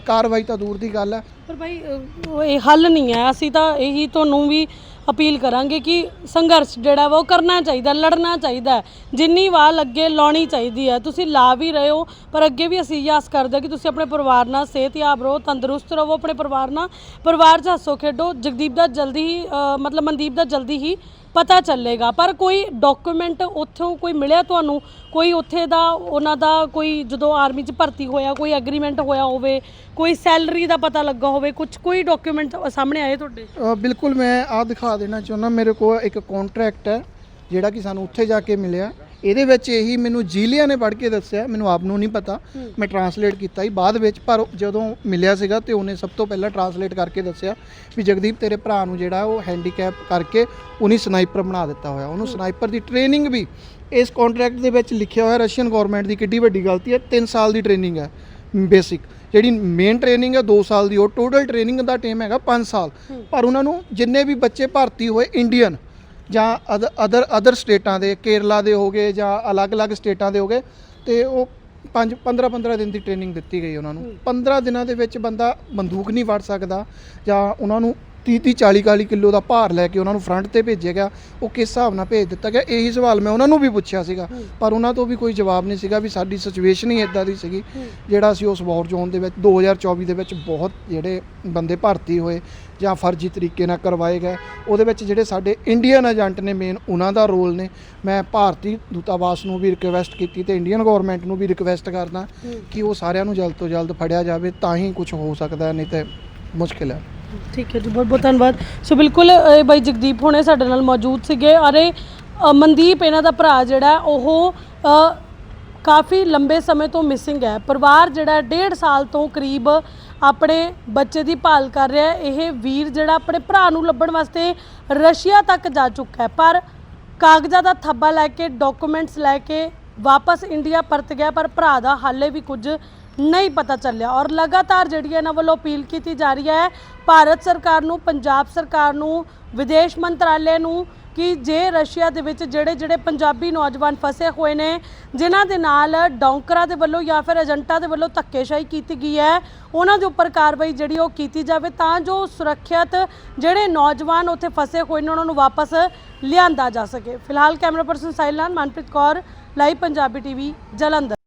ਕਾਰਵਾਈ ਤਾਂ ਦੂਰ ਦੀ ਗੱਲ ਹੈ। ਪਰ ਭਾਈ ਉਹ ਇਹ ਹੱਲ ਨਹੀਂ ਹੈ। ਅਸੀਂ ਤਾਂ ਇਹੀ ਤੁਹਾਨੂੰ ਵੀ ਅਪੀਲ ਕਰਾਂਗੇ ਕਿ ਸੰਘਰਸ਼ ਜਿਹੜਾ ਵਾ ਉਹ ਕਰਨਾ ਚਾਹੀਦਾ, ਲੜਨਾ ਚਾਹੀਦਾ ਜਿੰਨੀ ਵਾਰ ਅੱਗੇ ਲਾਉਣੀ ਚਾਹੀਦੀ ਹੈ। ਤੁਸੀਂ ਲਾ ਵੀ ਰਹੇ ਹੋ, ਪਰ ਅੱਗੇ ਵੀ ਅਸੀਂ ਇਹ ਆਸ ਕਰਦੇ ਕਿ ਤੁਸੀਂ ਆਪਣੇ ਪਰਿਵਾਰ ਨਾਲ ਸਿਹਤਯਾਬ ਰਹੋ, ਤੰਦਰੁਸਤ ਰਹੋ, ਆਪਣੇ ਪਰਿਵਾਰ ਨਾਲ। ਪਰਿਵਾਰ 'ਚ ਹੱਸੋ, ਖੇਡੋ। ਜਗਦੀਪ ਦਾ ਜਲਦੀ ਹੀ ਮਤਲਬ ਮਨਦੀਪ ਦਾ ਜਲਦੀ ਹੀ ਪਤਾ ਚੱਲੇਗਾ। ਪਰ ਕੋਈ ਡਾਕੂਮੈਂਟ ਉੱਥੋਂ ਕੋਈ ਮਿਲਿਆ ਤੁਹਾਨੂੰ? ਕੋਈ ਉੱਥੇ ਦਾ ਉਹਨਾਂ ਦਾ ਕੋਈ ਜਦੋਂ ਆਰਮੀ 'ਚ ਭਰਤੀ ਹੋਇਆ ਕੋਈ ਐਗਰੀਮੈਂਟ ਹੋਇਆ ਹੋਵੇ ਕੋਈ ਸੈਲਰੀ ਦਾ ਪਤਾ ਲੱਗਾ ਹੋਵੇ ਕੁਝ ਕੋਈ ਡਾਕੂਮੈਂਟ ਸਾਹਮਣੇ ਆਏ ਤੁਹਾਡੇ? ਅ, ਬਿਲਕੁਲ ਮੈਂ ਆ ਦਿਖਾ ਦੇਣਾ ਚਾਹੁੰਦਾ। ਮੇਰੇ ਕੋਲ ਇੱਕ ਕੰਟਰੈਕਟ ਹੈ ਜਿਹੜਾ ਕਿ ਸਾਨੂੰ ਉੱਥੇ ਜਾ ਕੇ ਮਿਲਿਆ। ਇਹਦੇ ਵਿੱਚ ਇਹੀ ਮੈਨੂੰ ਜੀਲੀਆ ਨੇ ਪੜ੍ਹ ਕੇ ਦੱਸਿਆ ਮੈਨੂੰ ਆਪ ਨੂੰ ਨਹੀਂ ਪਤਾ। ਮੈਂ ਟਰਾਂਸਲੇਟ ਕੀਤਾ ਹੀ ਬਾਅਦ ਵਿੱਚ ਪਰ ਜਦੋਂ ਮਿਲਿਆ ਸੀਗਾ ਤੇ ਉਹਨੇ ਸਭ ਤੋਂ ਪਹਿਲਾਂ ਟਰਾਂਸਲੇਟ ਕਰਕੇ ਦੱਸਿਆ ਵੀ ਜਗਦੀਪ ਤੇਰੇ ਭਰਾ ਨੂੰ ਜਿਹੜਾ ਉਹ ਹੈਂਡੀਕੈਪ ਕਰਕੇ ਉਹਨੇ ਸਨਾਈਪਰ ਬਣਾ ਦਿੱਤਾ ਹੋਇਆ। ਉਹਨੂੰ ਸਨਾਈਪਰ ਦੀ ਟ੍ਰੇਨਿੰਗ ਵੀ ਇਸ ਕੰਟਰੈਕਟ ਦੇ ਵਿੱਚ ਲਿਖਿਆ ਹੋਇਆ ਰਸ਼ੀਅਨ ਗਵਰਨਮੈਂਟ ਦੀ ਕਿੱਡੀ ਵੱਡੀ ਗਲਤੀ ਹੈ 3 ਸਾਲ ਦੀ ਟ੍ਰੇਨਿੰਗ ਹੈ ਬੇਸਿਕ ਜਿਹੜੀ ਮੇਨ ਟ੍ਰੇਨਿੰਗ ਹੈ 2 ਸਾਲ ਦੀ ਉਹ ਟੋਟਲ ਟ੍ਰੇਨਿੰਗ ਦਾ ਟਾਈਮ ਹੈਗਾ 5 ਸਾਲ। ਪਰ ਉਹਨਾਂ ਨੂੰ ਜਿੰਨੇ ਵੀ ਬੱਚੇ ਭਰਤੀ ਹੋਏ ਇੰਡੀਅਨ ਜਾਂ ਅਦਰ ਅਦਰ ਸਟੇਟਾਂ ਦੇ ਕੇਰਲਾ ਦੇ ਹੋਗੇ ਜਾਂ ਅਲੱਗ-ਅਲੱਗ ਸਟੇਟਾਂ ਦੇ ਹੋਗੇ ਤੇ ਉਹ 5 15 15 ਦਿਨ ਦੀ ਟ੍ਰੇਨਿੰਗ ਦਿੱਤੀ ਗਈ ਉਹਨਾਂ ਨੂੰ। 15 ਦਿਨਾਂ ਦੇ ਵਿੱਚ ਬੰਦਾ ਬੰਦੂਕ ਨਹੀਂ ਫੜ ਸਕਦਾ ਜਾਂ ਉਹਨਾਂ ਨੂੰ 30 30 40 40 ਕਿਲੋ ਦਾ ਭਾਰ ਲੈ ਕੇ ਉਹਨਾਂ ਨੂੰ ਫਰੰਟ ਤੇ ਭੇਜਿਆ ਗਿਆ। ਉਹ ਕਿਸ ਹਿਸਾਬ ਨਾਲ ਭੇਜ ਦਿੱਤਾ ਗਿਆ? ਇਹੀ ਸਵਾਲ ਮੈਂ ਉਹਨਾਂ ਨੂੰ ਵੀ ਪੁੱਛਿਆ ਸੀਗਾ। ਪਰ ਉਹਨਾਂ ਤੋਂ ਵੀ ਕੋਈ ਜਵਾਬ ਨਹੀਂ ਸੀਗਾ ਵੀ ਸਾਡੀ ਸਿਚੁਏਸ਼ਨ ਹੀ ਇਦਾਂ ਦੀ ਸੀਗੀ ਜਿਹੜਾ ਅਸੀਂ ਉਸ ਵਾਰ ਜ਼ੋਨ ਦੇ ਵਿੱਚ 2024 ਦੇ ਵਿੱਚ ਬਹੁਤ ਜਿਹੜੇ ਬੰਦੇ ਭਰਤੀ ਹੋਏ ਜਾਂ ਫਰਜ਼ੀ ਤਰੀਕੇ ਨਾਲ ਕਰਵਾਏ ਗਏ। ਉਹਦੇ ਵਿੱਚ ਜਿਹੜੇ ਸਾਡੇ ਇੰਡੀਅਨ ਏਜੰਟ ਨੇ ਮੇਨ ਉਹਨਾਂ ਦਾ ਰੋਲ ਨੇ। ਮੈਂ ਭਾਰਤੀ ਦੂਤਾਵਾਸ ਨੂੰ ਵੀ ਰਿਕਵੈਸਟ ਕੀਤੀ ਤੇ ਇੰਡੀਅਨ ਗਵਰਨਮੈਂਟ ਨੂੰ ਵੀ ਰਿਕਵੈਸਟ ਕਰਦਾ ਕਿ ਉਹ ਸਾਰਿਆਂ ਨੂੰ ਜਲਦ ਤੋਂ ਜਲਦ ਫੜਿਆ ਜਾਵੇ ਤਾਂ ਹੀ ਕੁਝ ਹੋ ਸਕਦਾ ਨਹੀਂ ਤੇ ਮੁਸ਼ਕਿਲ ਹੈ। ਠੀਕ ਹੈ ਜੀ ਬਹੁਤ ਬਹੁਤ ਧੰਨਵਾਦ। ਸੋ ਬਿਲਕੁਲ ਇਹ ਬਾਈ ਜਗਦੀਪ ਹੁਣੇ ਸਾਡੇ ਨਾਲ ਮੌਜੂਦ ਸੀਗੇ। ਅਰੇ ਅ, ਮਨਦੀਪ ਇਹਨਾਂ ਦਾ ਭਰਾ ਜਿਹੜਾ ਉਹ ਕਾਫੀ ਲੰਬੇ ਸਮੇਂ ਤੋਂ ਮਿਸਿੰਗ ਹੈ। ਪਰਿਵਾਰ ਜਿਹੜਾ ਡੇਢ ਸਾਲ ਤੋਂ ਕਰੀਬ ਆਪਣੇ ਬੱਚੇ ਦੀ ਭਾਲ ਕਰ ਰਿਹਾ ਹੈ। ਇਹ ਵੀਰ ਜਿਹੜਾ ਆਪਣੇ ਭਰਾ ਨੂੰ ਲੱਭਣ ਵਾਸਤੇ ਰਸ਼ੀਆ ਤੱਕ ਜਾ ਚੁੱਕਾ ਹੈ। ਪਰ ਕਾਗਜ਼ਾਂ ਦਾ ਥੱਬਾ ਲੈ ਕੇ ਡਾਕੂਮੈਂਟਸ ਲੈ ਕੇ ਵਾਪਸ ਇੰਡੀਆ ਪਰਤ ਗਿਆ ਪਰ ਭਰਾ ਦਾ ਹਾਲੇ ਵੀ ਕੁਝ ਨਹੀਂ ਪਤਾ ਚੱਲਿਆ। ਔਰ ਲਗਾਤਾਰ ਜਿਹੜੀ ਹੈ ਇਹਨਾਂ ਵੱਲੋਂ ਅਪੀਲ ਕੀਤੀ ਜਾ ਰਹੀ ਹੈ, ਭਾਰਤ ਸਰਕਾਰ ਨੂੰ, ਪੰਜਾਬ ਸਰਕਾਰ ਨੂੰ, ਵਿਦੇਸ਼ ਮੰਤਰਾਲੇ ਨੂੰ ਕਿ ਜੇ ਰਸ਼ੀਆ ਦੇ ਵਿੱਚ ਜਿਹੜੇ ਜਿਹੜੇ ਪੰਜਾਬੀ ਨੌਜਵਾਨ ਫਸੇ ਹੋਏ ਨੇ, ਜਿਨ੍ਹਾਂ ਦੇ ਨਾਲ ਡੌਂਕਰਾਂ ਦੇ ਵੱਲੋਂ ਜਾਂ ਫਿਰ ਏਜੰਟਾਂ ਦੇ ਵੱਲੋਂ ਧੱਕੇਸ਼ਾਹੀ ਕੀਤੀ ਗਈ ਹੈ, ਉਹਨਾਂ ਦੇ ਉੱਪਰ ਕਾਰਵਾਈ ਜਿਹੜੀ ਉਹ ਕੀਤੀ ਜਾਵੇ ਤਾਂ ਜੋ ਸੁਰੱਖਿਅਤ ਜਿਹੜੇ ਨੌਜਵਾਨ ਉੱਥੇ ਫਸੇ ਹੋਏ ਨੇ, ਉਹਨਾਂ ਨੂੰ ਵਾਪਸ ਲਿਆਂਦਾ ਜਾ ਸਕੇ। ਫਿਲਹਾਲ camera person Sahil Manpreet Kaur, live Punjabi TV Jalandhar.